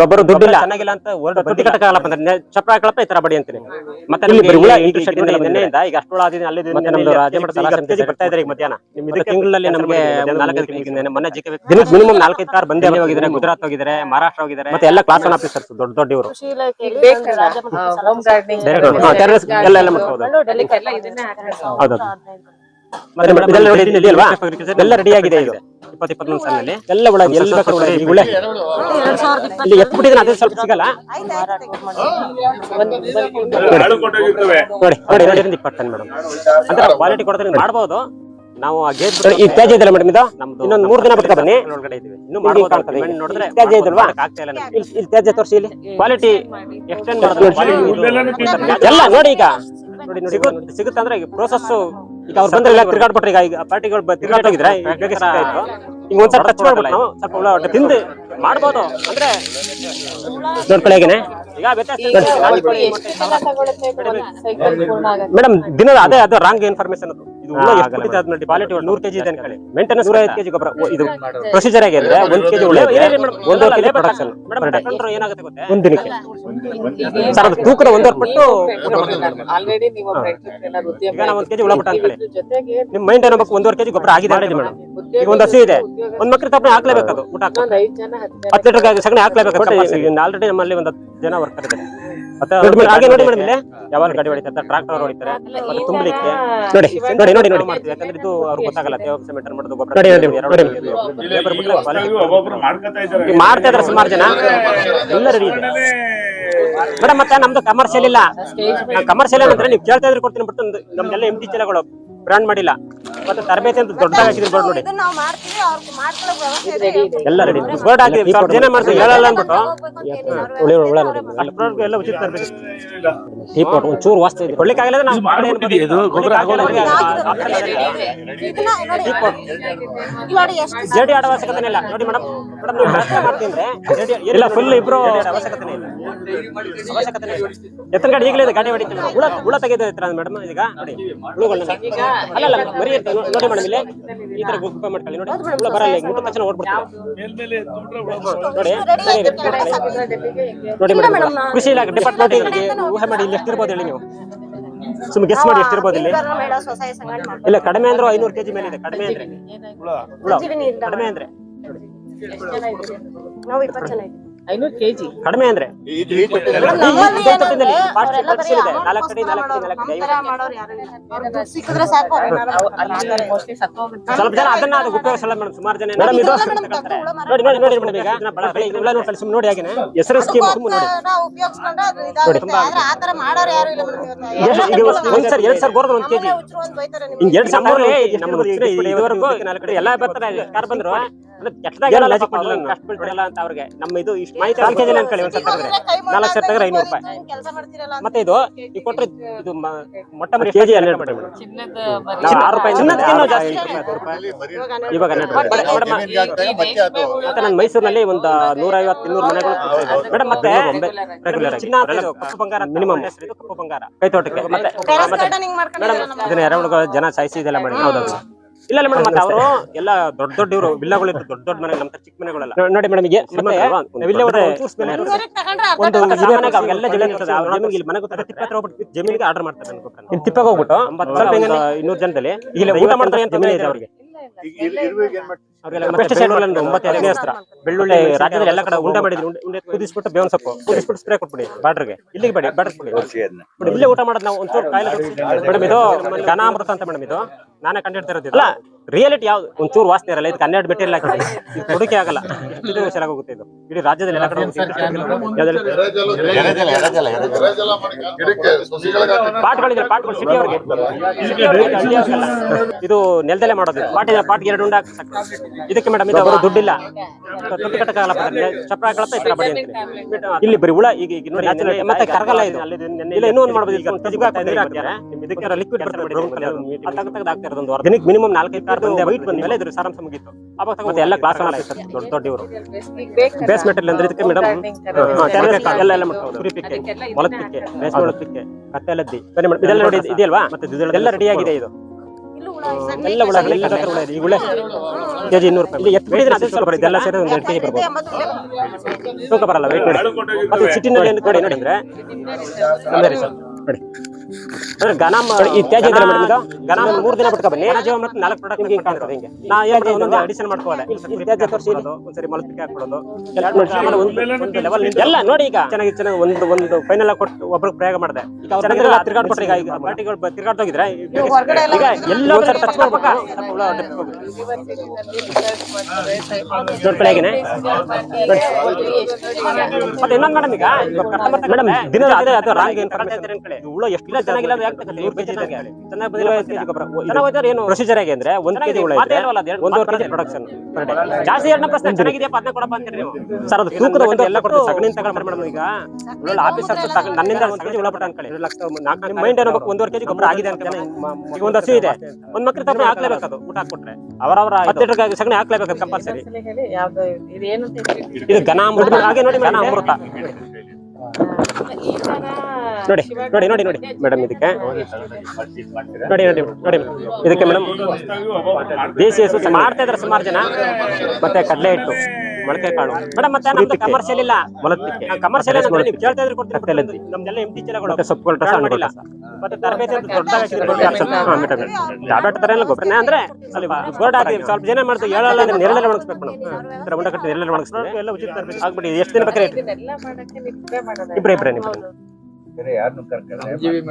ಗೊಬ್ಬರ ದುಡ್ಡಿಲ್ಲ. ಚೆನ್ನಾಗಿಲ್ಲ ಅಂತ ವರ್ಡ್ ಬಡ್ಡಿ ಕಟ್ಟಕ ಅಂದ್ರೆ ಚಪ್ರ ಹಾಕಲಪ್ಪ ಈ ತರ ಬಡಿ ಅಂತೀನಿ ಮತ್ತೆ ನಿನ್ನೆಯಿಂದ ಈಗ ಅಷ್ಟು ಆದಿದೆ ಅಲ್ಲಿ ಮತ್ತೆ ನಮ್ದು ರಾಜ್ಯ ಮಟ್ಟದ ಬರ್ತಾ ಇದ್ದಾರೆ ಈಗ ಮಧ್ಯಾಹ್ನ. ನಿಮ್ ಇದಕ್ಕೆ ತಿಂಗಳಲ್ಲಿ ನಮಗೆ ನಾಲ್ಕೈದು ಮೊನ್ನೆ ಜಿಕೆ ದಿನಕ್ಕೆ ಮಿನಿಮಮ್ ನಾಲ್ಕೈದು ಕಾರ್ ಬಂದೇ ಹೋಗಿದ್ದಾರೆ ಗುಜರಾತ್ ಹೋಗಿದ್ದಾರೆ ಮಹಾರಾಷ್ಟ್ರ ಹೋಗಿದ್ದಾರೆ. ಮತ್ತೆ ಎಲ್ಲ ಕ್ಲಾಸ್ ಒನ್ ಆಫೀಸರ್ಸ್ ದೊಡ್ಡ ದೊಡ್ಡ ಇವರು. ಎಲ್ಲ ಎಲ್ಲ ಮಾಡ್ಕೋದು ಅದಕ್ಕೆಲ್ಲ ರೆಡಿ ಇದೆ ಅಲ್ವಾ ಎಲ್ಲ ರೆಡಿ ಆಗಿದೆ ಇದು ಇಪ್ಪತ್ತು ಇಪ್ಪತ್ತೊಂದು ಸಾಲಿನಲ್ಲಿ ಎಲ್ಲ ಹುಳ ಎಲ್ಲ ಹುಳ ಈ ಹುಳ ಇಲ್ಲಿ ಅದೇ ಸ್ವಲ್ಪ ಸಿಗಲ್ಲ ನೋಡಿ ನೋಡಿ ಇಪ್ಪತ್ತು ಟನ್ ಮೇಡಮ್ ಅಂದ್ರೆ ಕ್ವಾಲಿಟಿ ಕೊಡ್ತಾರೆ ನೀವು ಮಾಡ್ಬೋದು ನಾವು ಆ ಈ ತ್ಯಾಜ್ಯ ಇದೆಲ್ಲ ಮೇಡಮ್ ಇದು? ನಮ್ದು ಇನ್ನೊಂದು ಮೂರು ದಿನ ಬಿಟ್ಕೊ ಬನ್ನಿ. ಒಳಗಡೆ ಇದೀವಿ. ಇನ್ನು ಕಾಣ್ತದೆ. ನೋಡಿದ್ರೆ ತ್ಯಾಜ್ಯ ಇದಲ್ವಾ? ಆಗ್ತಾ ಇಲ್ಲ ನಮ್ಗೆ. ಇಲ್ಲಿ ಇಲ್ಲಿ ತ್ಯಾಜ್ಯ ತೋರಿಸಿ ಇಲ್ಲಿ. ಕ್ವಾಲಿಟಿ ಎಕ್ಸ್ಟೆಂಡ್ ಎಲ್ಲ ನೋಡಿ ಈಗ. ನೋಡಿ ನೋಡಿ ಸಿಗುತ್ತೆ ಅಂದ್ರೆ ಈಗ ಪ್ರೋಸೆಸ್ ಈಗ ಅವ್ರು ಬಂದ್ರೆ ಇಲ್ಲ ತಿರ್ಗಾಡ್ಬಿಟ್ರೆ ಈಗ ಈಗ ಪಾರ್ಟಿಗಳು ತಿರ್ಗಾಡೋಗಿದ್ರೆ ಈಗ ಬೇಗ ಈಗ ಒಂದ್ಸಲ ಟಚ್ ಮಾಡ್ಬಿಟ್ಟು ನಾವು ಸ್ವಲ್ಪ ಹುಳ ಹೊಟ್ಟೆ ತಿಂದು ಮಾಡ್ಬೋದು. ಅಂದ್ರೆ ಈಗ ವ್ಯತ್ಯಾಸ ಮೇಡಮ್ ದಿನದ ಅದೇ ಅದು ರಾಂಗ್ ಇನ್ಫಾರ್ಮೇಶನ್ ಅದು. ಇದು ಎಷ್ಟು ಕ್ವಾಲಿಟಿ ನೂರು ಕೆಜಿ ಇದೆ ಅನ್ಕೊಳ್ಳಿ. ಮೇಂಟೆನೆನ್ಸ್ ನೂರ ಐದು ಕೆಜಿ ಗೊಬ್ಬರ. ಇದು ಪ್ರೊಸೀಜರ್ ಆಗಿ ಅಂದ್ರೆ ಒಂದ್ ಕೆಜಿ ಉಳ್ಳೆ ಒಂದೂವರೆ ಕೆಜಿ ಪ್ರೊಡಕ್ಷನ್ ಏನಾಗುತ್ತೆ ಗೊತ್ತಾ? ಒಂದ್ ದಿನಕ್ಕೆ ಸರ್ ಅದು ತೂಕದ ಒಂದೂವರೆ ಪಟ್ಟು ಆಲ್ರೆಡಿ ನೀವು ಒಂದ್ ಕೆಜಿ ಹುಳ ಬಿಟ್ಟು ಅನ್ಕೊಳ್ಳಿ. ಇದ್ರ ನಿಮ್ ಮೈಂಡ್ ಏನಬೇಕು ಒಂದೂವರೆ ಕೆಜಿ ಗೊಬ್ಬರ ಆಗಿದೆ ಆಲ್ರೆಡಿ ಮೇಡಮ್ ಈಗ ಒಂದ್ ಹಸು ಇದೆ. ಒಂದ್ ಮಕ್ಕಳ ತಪ್ಪನೆ ಹಾಕ್ಲೇಬೇಕು ಅದು. ಊಟ ಹತ್ತು ಲೀಟರ್ ಸಗಣಿ ಹಾಕ್ಲೇಬೇಕು ಆಲ್ರೆಡಿ ನಮ್ಮಲ್ಲಿ ಒಂದು ಹತ್ತು ಜನ ವರ್ಕರ್ ಇದ್ದಾರೆ. ಮತ್ತೆ ಹಾಗೆ ನೋಡಿ ಮೇಡಮ್ ಇಲ್ಲಿ. ಯಾವಾಗ ಗಾಡಿ ಹೊಡಿತಾರೆ ಟ್ರಾಕ್ಟರ್ ಹೊಡಿತಾರೆ. ಮತ್ತೆ ತುಂಬಲಿಕ್ಕೆ. ನೋಡಿ ನೋಡಿ ನೋಡಿ ನೋಡಿ. ಮಾಡ್ತೀವಿ ಯಾಕಂದ್ರೆ ಇದು ಅವ್ರಿಗೆ ಗೊತ್ತಾಗಲ್ಲ ತೇವಾಂಶ ಮೇಂಟೈನ್ ಮಾಡೋದು ಗೊಬ್ಬರ ನೋಡಿ ಮಾಡ್ತಾ ಇದಾರೆ ಸುಮಾರು ಜನ. ಎಲ್ಲ ರೆಡಿ ಇದೆ ಮೇಡಮ್ ಮತ್ತೆ ನಮ್ದು ಕಮರ್ಷಿಯಲ್ ಇಲ್ಲ. ಕಮರ್ಷಿಯಲ್ ಏನಂದ್ರೆ ನೀವು ಕೇಳ್ತಾ ಇದ್ರೆ ಕೊಡ್ತೀನಿ ಬಿಟ್ಟು ನಮ್ದೆಲ್ಲ ಎಂ ಟಿ ಚೀಲಗಳು. ಬ್ರಾಂಡ್ ಮಾಡಿಲ್ಲ. ಮತ್ತೆ ತರಬೇತಿ ಅಂತ ದೊಡ್ಡದಾಗಿ ಹಾಕಿದ್ರೆ ಬೋರ್ಡ್ ನೋಡಿ ಇದನ್ನ ನಾವು ಮಾಡ್ತೀವಿ ಅವ್ರಿಗೆ ಮಾಡ್ಕೊಳ್ಳೋ ವ್ಯವಸ್ಥೆ ಇದೆ. ರೆಡಿ ಎಲ್ಲ ರೆಡಿ ಬೋರ್ಡ್ ಹಾಕಿದ್ವಿ ಸ್ವಲ್ಪ ಜನ ಮಾಡ್ತೀವಿ ಹೇಳಲ್ಲ ಅಂದ್ಬಿಟ್ಟು. ಹೋಗ್ಬೇಕು ಅಂತ ಏನಿಲ್ಲ, ಒಳ್ಳೆ ಉಳಿ ಹುಳ ನೋಡಿ ಅಲ್ಲಿ ಎಲ್ಲ ಉಚಿತ ತರಬೇತಿ. ಟೀ ಪೌಡರ್ ಒಂಚೂರು ವಾಸ್ತೆ ಇದೆ. ಕೊಡ್ಲಿಕ್ಕೆ ಆಗಲ್ಲ ಅಂದ್ರೆ ನಾವು ಮಾಡ್ಬಿಟ್ಟಿದ್ಯಾ ಇದು? ಗೊಬ್ಬರ? ಇದನ್ನ ನೋಡಿ, ಇವಾಗ ಎಷ್ಟು ಜೆಡಿ ಆಡೋ ಅವಶ್ಯಕತೆ ಇಲ್ಲ. ನೋಡಿ ಮೇಡಮ್ ಇಲ್ಲ ಫುಲ್ ಇಬ್ರು ಅವಶ್ಯಕತೆ ಇಲ್ಲ. ಅವಶ್ಯಕತೆ ಇಲ್ಲ. ಎತ್ತನ ಗಾಡಿ ಈಗಲೇ ಇದೆ ಗಾಡಿ ಹೊಡಿತೀವಿ ಹುಳ ಹುಳ ತೆಗೆದು ಎತ್ತರ ಮೇಡಮ್ ಈಗ. ನೋಡಿ. ಹುಳುಗಳನ್ನ ಅಲ್ಲ ಅಲ್ಲ ಮರಿ ಇರ್ತದೆ ನೋಡಿ ಮೇಡಮ್ ಇಲ್ಲಿ. ಈ ತರ ಗುಪ್ಪ ಮಾಡ್ಕೊಳ್ಳಿ. ನೋಡಿ ಹುಳ ಬರಲ್ಲ ಮುಟ್ಟ ತಕ್ಷಣ ಓಡ್ಬಿಡ್ತಾರೆ? ನೋಡಿ. ನೋಡಿ ಮೇಡಮ್ ಕೃಷಿ ಇಲಾಖೆ ಡಿಪಾರ್ಟ್ಮೆಂಟ್ ಊಹೆ ಮಾಡಿ ಇಲ್ಲಿ ಎಷ್ಟಿರ್ಬೋದು ಹೇಳಿ ನೀವು. ಸುಮ್ಮನೆ ಗೆಸ್ ಮಾಡಿ ಎಷ್ಟಿರ್ಬೋದು ಇಲ್ಲಿ. ಇಲ್ಲ ಕಡಿಮೆ ಅಂದ್ರೆ ಐನೂರು ಕೆಜಿ ಮೇಲೆ ಇದೆ ಕಡಿಮೆ ಅಂದ್ರೆ. ಹುಳ ಹುಳ ಜೀವಿ ನೀರಿಂದ ಕಡಿಮೆ ಅಂದ್ರೆ ನಾವು ಇಪ್ಪತ್ತು ಜನ ಇದ್ದೀವಿ ಐನೂರು ಕೆಜಿ. ಕಡಿಮೆ ಅಂದ್ರೆ? ಸ್ವಲ್ಪ ಜನ ಅದನ್ನ ಅದು ಉಪಯೋಗಿಸಲ್ಲ ಮೇಡಮ್. ಸುಮಾರು ಜನ ಮೇಡಮ್ ಇದು ನೋಡಿ ನೋಡಿ ನೋಡಿ ಮೇಡಮ್ ಈಗ. ಇದನ್ನ ಬೆಳೆ- ನೋಡಿ ಸುಮ್ಮನೆ ನೋಡಿ ಹಾಗೇನೆ. ಹೆಸರು ಸ್ಕೀಮ್ ಸುಮ್ಮನೆ ನೋಡಿ. ಒಂದ್ ಸರ್ ಎರಡ್ ಸಾವಿರ ಬೋರ್ದು ಒಂದ್ ಕೆಜಿ. ಹಿಂಗ್ ಎರಡ್ ಸಾವಿರ ಬೋರ್ಲಿ ನಮ್ಮ ಇದುವರೆಗೂ ನಾಲ್ಕು ಕಡೆ ಎಲ್ಲ ಬರ್ತಾರೆ ಕಾರ್ ಬಂದ್ರು. ಕಷ್ಟ ಬೀಳ್ತಿರಲ್ಲ ಅಂತ ಅವ್ರಿಗೆ. ನಮ್ಮ ಇದು ಇಷ್ಟು ಮಾಹಿತಿ ನಾಲ್ಕು ಅನ್ಕೊಳ್ಳಿ ಒಂದ್ ಸರ್ ತೆಗೆದ್ರೆ ನಾಲ್ಕು ಸರ್ತಿ ಐನೂರು ರೂಪಾಯಿ. ಕೆಲಸ ಮಾಡ್ತೀರಲ್ಲ ಅಂತ ಮತ್ತೆ ಇದು ಈ ಕೊಟ್ರೆ ಇದು ಮ- ಮೊಟ್ಟ ಮರಿ ಕೆಜಿ ಹನ್ನೆರಡು ರೂಪಾಯಿ ಮೇಡಮ್ ಚಿನ್ನದ ನಾವು ಆರು ರೂಪಾಯಿ ಚಿನ್ನದಕ್ಕಿಂತ ಜಾಸ್ತಿ ಇವಾಗ ನಾನು ಇವಾಗ ಹನ್ನೆರಡು ರೂಪಾಯಿ. ಮೇಡಮ್ ಮತ್ತೆ ನಾನು ಮೈಸೂರಿನಲ್ಲಿ ಒಂದು ನೂರ ಐವತ್ತು ಇನ್ನೂರು ಮನೆಗಳು ಮೇಡಮ್ ಮತ್ತೆ ರೆಗ್ಯುಲರ್ ಚಿನ್ನ ಅಂತ ಇದು ಕಪ್ಪು ಬಂಗಾರ ಮಿನಿಮಮ್. ಕಪ್ಪು ಬಂಗಾರ. ಕೈ ತೋಟಕ್ಕೆ. ಮತ್ತೆ ಟೆರೆಸ್ ಮತ್ತೆ ಗಾರ್ಡನಿಂಗ್ ಮೇಡಮ್ ನಮ್ಮ ಇದನ್ನ ಎರಡುಗಳು ಜನ ಸಾಯಿಸಿ ಇದೆಲ್ಲ ಮಾಡಿ ಹೌದೌದು. ಇಲ್ಲ ಇಲ್ಲ ಮೇಡಮ್ ಮತ್ತೆ ಅವರು ಎಲ್ಲ ದೊಡ್ಡ ದೊಡ್ಡ ಇವರು ವಿಲ್ಲಗಳು ಇರ್ತದೆ ದೊಡ್ಡ ದೊಡ್ಡ ಮನೆ ನಮ್ಮ ಚಿಕ್ಕ ಮನೆಗಳೆಲ್ಲ. ನೋಡಿ ಮೇಡಮ್ ಈಗ ಮತ್ತೆ ವಿಲ್ಲ ಅರ್ಧ ಒಂದು ಮನೆಗೆ ಅವ್ರಿಗೆಲ್ಲ ಜಮೀನು ಇರ್ತದೆ. ಅವ್ರ ಜಮೀನಿಗೆ ಇಲ್ಲಿ ಮನೆ ಗೊತ್ತಾಗ ತಿಪ್ಪ ಹತ್ರ ಹೋಗ್ಬಿಟ್ಟು ಜಮೀನಿಗೆ ಆರ್ಡರ್ ಮಾಡ್ತಾರೆ ನನ್ಗೆ ಗೊತ್ತಿಲ್ಲ. ಇಲ್ಲಿ ತಿಪ್ಪಗೆ ಹೋಗ್ಬಿಟ್ಟು ಸ್ವಲ್ಪ ಇನ್ನೂರು ಜನದಲ್ಲಿ. ಇಲ್ಲಿ ಊಟ ಮಾಡ್ತಾರೆ ಅಂತ ಜಮೀನು ಇದೆ ಅವ್ರಿಗೆ. ಒಂಬತ್ತು ಅಸ್ತ್ರ ಬೆಳ್ಳುಳ್ಳಿ ರಾಜ್ಯದಲ್ಲಿ ಎಲ್ಲ ಕಡೆ ಉಂಡೆ ಮಾಡಿದ್ರು ಉಂಡೆ ಕುದಿಸ್ಬಿಟ್ಟು ಬೇವನ್ ಸೊಪ್ಪು ಕುದಿಸ್ಬಿಟ್ಟು ಸ್ಪ್ರೇ ಕೊಟ್ಬಿಡಿ ಬಾರ್ಡ್ರಿಗೆ ಇಲ್ಲಿಗೆ ಬೇಡಿ ಬಾರ್ಡರ್ ಕೊಡಿ ಬಿಡಿ ಇಲ್ಲೇ ಊಟ ಮಾಡೋದು ನಾವು ಒಂಚೂರು ಕಾಯಿಲೆ ಮೇಡಮ್ ಇದು ಘನಾಮೃತ ಅಂತ ಮೇಡಮ್ ಇದು ನಾನೇ ಇದು. ಅಲ್ಲ ರಿಯಾಲಿಟಿ ಯಾವ್ದು? ಒಂಚೂರು ವಾಸನೆ ಇರಲ್ಲ. ಇದಕ್ಕೆ ಹನ್ನೆರಡು ಮೆಟೀರಿಯಲ್ ಹಾಕಿ ಇದು ಕೊಡುಗೆ ಆಗಲ್ಲ. ಎಷ್ಟು ಚೆನ್ನಾಗಿ ಹೋಗುತ್ತೆ ಇದು. ಇಡೀ ರಾಜ್ಯದಲ್ಲಿ ಎಲ್ಲ ಕಡೆ ಪಾಟ್ಗಳಿದ್ರೆ ಪಾಟ್ಗಳು ಸಿಟಿ ಅವ್ರಿಗೆ. ಇದು ನೆಲದಲ್ಲೇ ಮಾಡೋದು. ಪಾಟಿನ ಪಾಟ್ಗೆ ಎರಡು ಉಂಡ ಇದಕ್ಕೆ ಮೇಡಮ್ ಇದು ಅವರು ದುಡ್ಡಿಲ್ಲ. ತುಟ್ಟಿ ಕಟ್ಟಕ್ಕಾಗಲ್ಲ ಚಪ್ರ ಹಾಕಳತ್ತ ಇತರ ಬಡಿ ಅಂತೀನಿ. ಇಲ್ಲಿ ಬರೀ ಹುಳ ಈಗ ಈಗ ನೋಡಿ ಮತ್ತೆ ಕರಗಲ್ಲ ಇದು. ಇಲ್ಲ ಇನ್ನೂ ಒಂದು ಮಾಡ್ಬೋದು ಈಗ ಹಾಕ್ತಾರೆ. ಇದಕ್ಕೆ ಲಿಕ್ವಿಡ್ ಬರ್ತದೆ ತೆಗೆದು ತೆಗೆದು ಒಂದು ವಾರ. ದಿನಕ್ಕೆ ಮಿನಿಮಮ್ ನಾಲ್ಕೈದು ವೈಟ್ ಬಂದ ಮೇಲೆ ಇದ್ರ ಸಾರಾಂಶ ಮುಗೀತು. ಅವಾಗ ಮತ್ತೆ ಎಲ್ಲ ಕ್ಲಾಸ್ ದೊಡ್ಡ ದೊಡ್ಡ ಇವರು. ಬೇಸ್ ಮೆಟಲ್ ಅಂದ್ರೆ ಇದಕ್ಕೆ ಮೇಡಮ್ ಎಲ್ಲ ಎಲ್ಲ ಮಾಡ್ಬೋದು. ಸುರಿ ಪಿಕ್ಕೆ ಹೊಲದ ಪಿಕ್ಕೆ ಬೇಸ್ ಮೊಲದ ಪಿಕ್ಕೆ ಕತ್ತೆ ಲದ್ದಿ ಬನ್ನಿ ಮೇಡಮ್ ಇದೆಲ್ಲ ನೋಡಿ ಇದೆಯಲ್ವಾ? ಮತ್ತೆ ಇದೆಲ್ಲ ರೆಡಿ ಆಗಿದೆ ಇದು? ಎಲ್ಲ ಹುಳ ಎಲ್ಲ ಹತ್ರ ಹುಳ ಇದೆ. ಈ ಹುಳ ಇನ್ನೂರು ರೂಪಾಯಿ. ಎತ್ತು ಬಿಡಿದ್ರೆ ಅದೇ ಸ್ವಲ್ಪ ಎಲ್ಲ ಸೇರಿ ಒಂದು ಎರಡು ಕೆಜಿ ಬರ್ಬೋದು. ತೂಕ ಬರಲ್ಲ ವೇಟ್ ಮಾಡಿ ಮತ್ತೆ ಸಿಟಿನಲ್ಲಿ ಏನು ನೋಡಿ ನೋಡಿದ್ರೆ ಸರ್ ನೋಡಿ. ಗನಾಮ್ ಮೇಡಮ್ ಗನಾಮ್ ಮೂರು ದಿನ ಬಿಟ್ಕೊ ಬನ್ನಿ. ಜೀವ ಮತ್ತೆ ನಾಲ್ಕು ಪ್ರಾಡಕ್ಟ್ ನಿಮಗೆ ಕಾಣ್ತದೆ ಹಿಂಗೆ. ನಾ ಏನು ಒಂದೊಂದು ಅಡಿಷನ್ ಮಾಡ್ಕೋದೆ ಇಲ್ಲಿ ತ್ಯಾಜ್ಯ ತೋರಿಸಿ. ಒಂದ್ಸರಿ ಮೊಲಪಿಕೆ ಹಾಕೊಳ್ಳೋದು ಎಲ್ಲ ನೋಡಿ ಆಮೇಲೆ ಒಂದು ಒಂದು ಲೆವೆಲ್ ಎಲ್ಲ ನೋಡಿ ಈಗ. ಚೆನ್ನಾಗಿ ಚೆನ್ನಾಗಿ ಒಂದು ಒಂದು ಫೈನಲ್ ಕೊಟ್ಟು ಒಬ್ರಿಗೆ ಪ್ರಯೋಗ ಮಾಡಿದೆ. ಈಗ ಚೆನ್ನಾಗಿರಲ್ಲ ಈಗ ಈಗ ಪಾರ್ಟಿಗಳು ಎಲ್ಲ ಒಂದ್ಸರಿ ಟಚ್ ಮಾಡ್ಬೇಕಾ. ನೋಡ್ಕೊಳ್ಳಿ ಮತ್ತೆ ಇನ್ನೊಂದು ಮೇಡಮ್ ಈಗ ಮೇಡಮ್ ದಿನ ಅದು ರಾಗಿ ಹುಳ. ಎಷ್ಟು ಇಲ್ಲ ಚೆನ್ನಾಗಿಲ್ಲ ಯಾಕೆ ಇದೆ. ಚೆನ್ನಾಗಿ ಬಂದಿಲ್ಲ ಕೆಜಿ ಚೆನ್ನಾಗಿ ಏನು? ಪ್ರೊಸೀಜರ್ ಹೇಗೆ ಅಂದ್ರೆ ಒಂದ್ ಕೆಜಿ ಹುಳ ಇದ್ರೆ ಒಂದೂವರೆ ಕೆಜಿ ಪ್ರೊಡಕ್ಷನ್ ಜಾಸ್ತಿ ಎರಡನೇ ಪ್ರಶ್ನೆ ಚೆನ್ನಾಗಿದೆಯಪ್ಪ ಅದನ್ನ ಕೊಡಪ್ಪ ಅಂತೀರಿ ನೀವು. ಸರ್ ಅದು ತೂಕದ ಒಂದು ಎಲ್ಲ ಕೊಡ್ತೀವಿ. ಸಗಣಿ ತಗೊಂಡು ಮೇಡಮ್ ಈಗ. ಒಳ್ಳೆ ಆಫೀಸರ್ ನನ್ನಿಂದ ಒಂದು ಕೆಜಿ ಹುಳ ಅನ್ಕೊಳ್ಳಿ ನಿಮ್ಮ ಮೈಂಡ್ ಏನಬೇಕು ಒಂದೂವರೆ ಕೆಜಿ ಗೊಬ್ಬರ ಆಗಿದೆ ಅಂತ ಈಗ ಒಂದು ಹಸು ಇದೆ. ಒಂದ್ ಮಕ್ಳು ತಪ್ಪನೆ ಹಾಕ್ಲೇಬೇಕು ಅದು ಊಟ ಹಾಕ್ಬಿಟ್ರೆ. ಅವರವರ ಹತ್ತು ಸಗಣಿ ಹಾಕ್ಲೇಬೇಕು ಕಂಪಲ್ಸರಿ ಯಾವ್ದು ಇದೇನು ಅಂತ ಇದು ಘನ ಅಮೃತ ಹಾಗೆ ನೋಡಿ ಘನ ಅಮೃತ ನೋಡಿ ನೋಡಿ ನೋಡಿ ನೋಡಿ, ಮೇಡಮ್ ಇದಕ್ಕೆ. ನೋಡಿ ನೋಡಿ ನೋಡಿ, ಇದಕ್ಕೆ ಮೇಡಮ್. ದೇಸಿ ಹಸು ಮಾಡ್ತಾ ಇದ್ದಾರೆ ಸುಮಾರು ಜನ. ಮತ್ತೆ ಕಡಲೆ ಹಿಟ್ಟು. ಮೊಳಕೆ ಕಾಳು. ಮೇಡಮ್ ಮತ್ತೆ ನಮ್ದು ಕಮರ್ಷಿಯಲ್ ಇಲ್ಲ. ಕಮರ್ಷಿಯಲ್ ನೀವು ಕೇಳ್ತಾ ಇದ್ರೆ ಕೊಡ್ತೀನಿ. ನಮ್ದೆಲ್ಲ ಎಂಟಿ ಚೀಲಗಳು ಸೊಪ್ಪುಗಳು ರಸ ಮಾಡಿಲ್ಲ. ಮತ್ತೆ ತರಬೇತಿ ಟ್ಯಾಬ್ಲೆಟ್ ತರ ಎಲ್ಲ ಗೊಬ್ಬರನೇ ಅಂದ್ರೆ ಅಲ್ಲಿ ಬೋರ್ಡ್ ಹಾಕಿ ಸ್ವಲ್ಪ ಜನ ಮಾಡ್ತೀವಿ. ಹೇಳಲ್ಲ ಅಂದ್ರೆ ನೆರಳಲ್ಲಿ ಒಣಗಿಸ್ಬೇಕು ನಾವು ಉಂಡ ಕಟ್ಟಿ ನೆರಳಲ್ಲಿ ಒಣಗಿಸ್ಬೇಕು ಎಲ್ಲ ಉಚಿತ ತರಬೇತಿ. ಆಗ್ಬಿಡಿ ಎಷ್ಟು ದಿನ ಬೇಕಾದ್ರೆ ಇಬ್ಬರೇ ಇಬ್ಬರೇ ನೀವು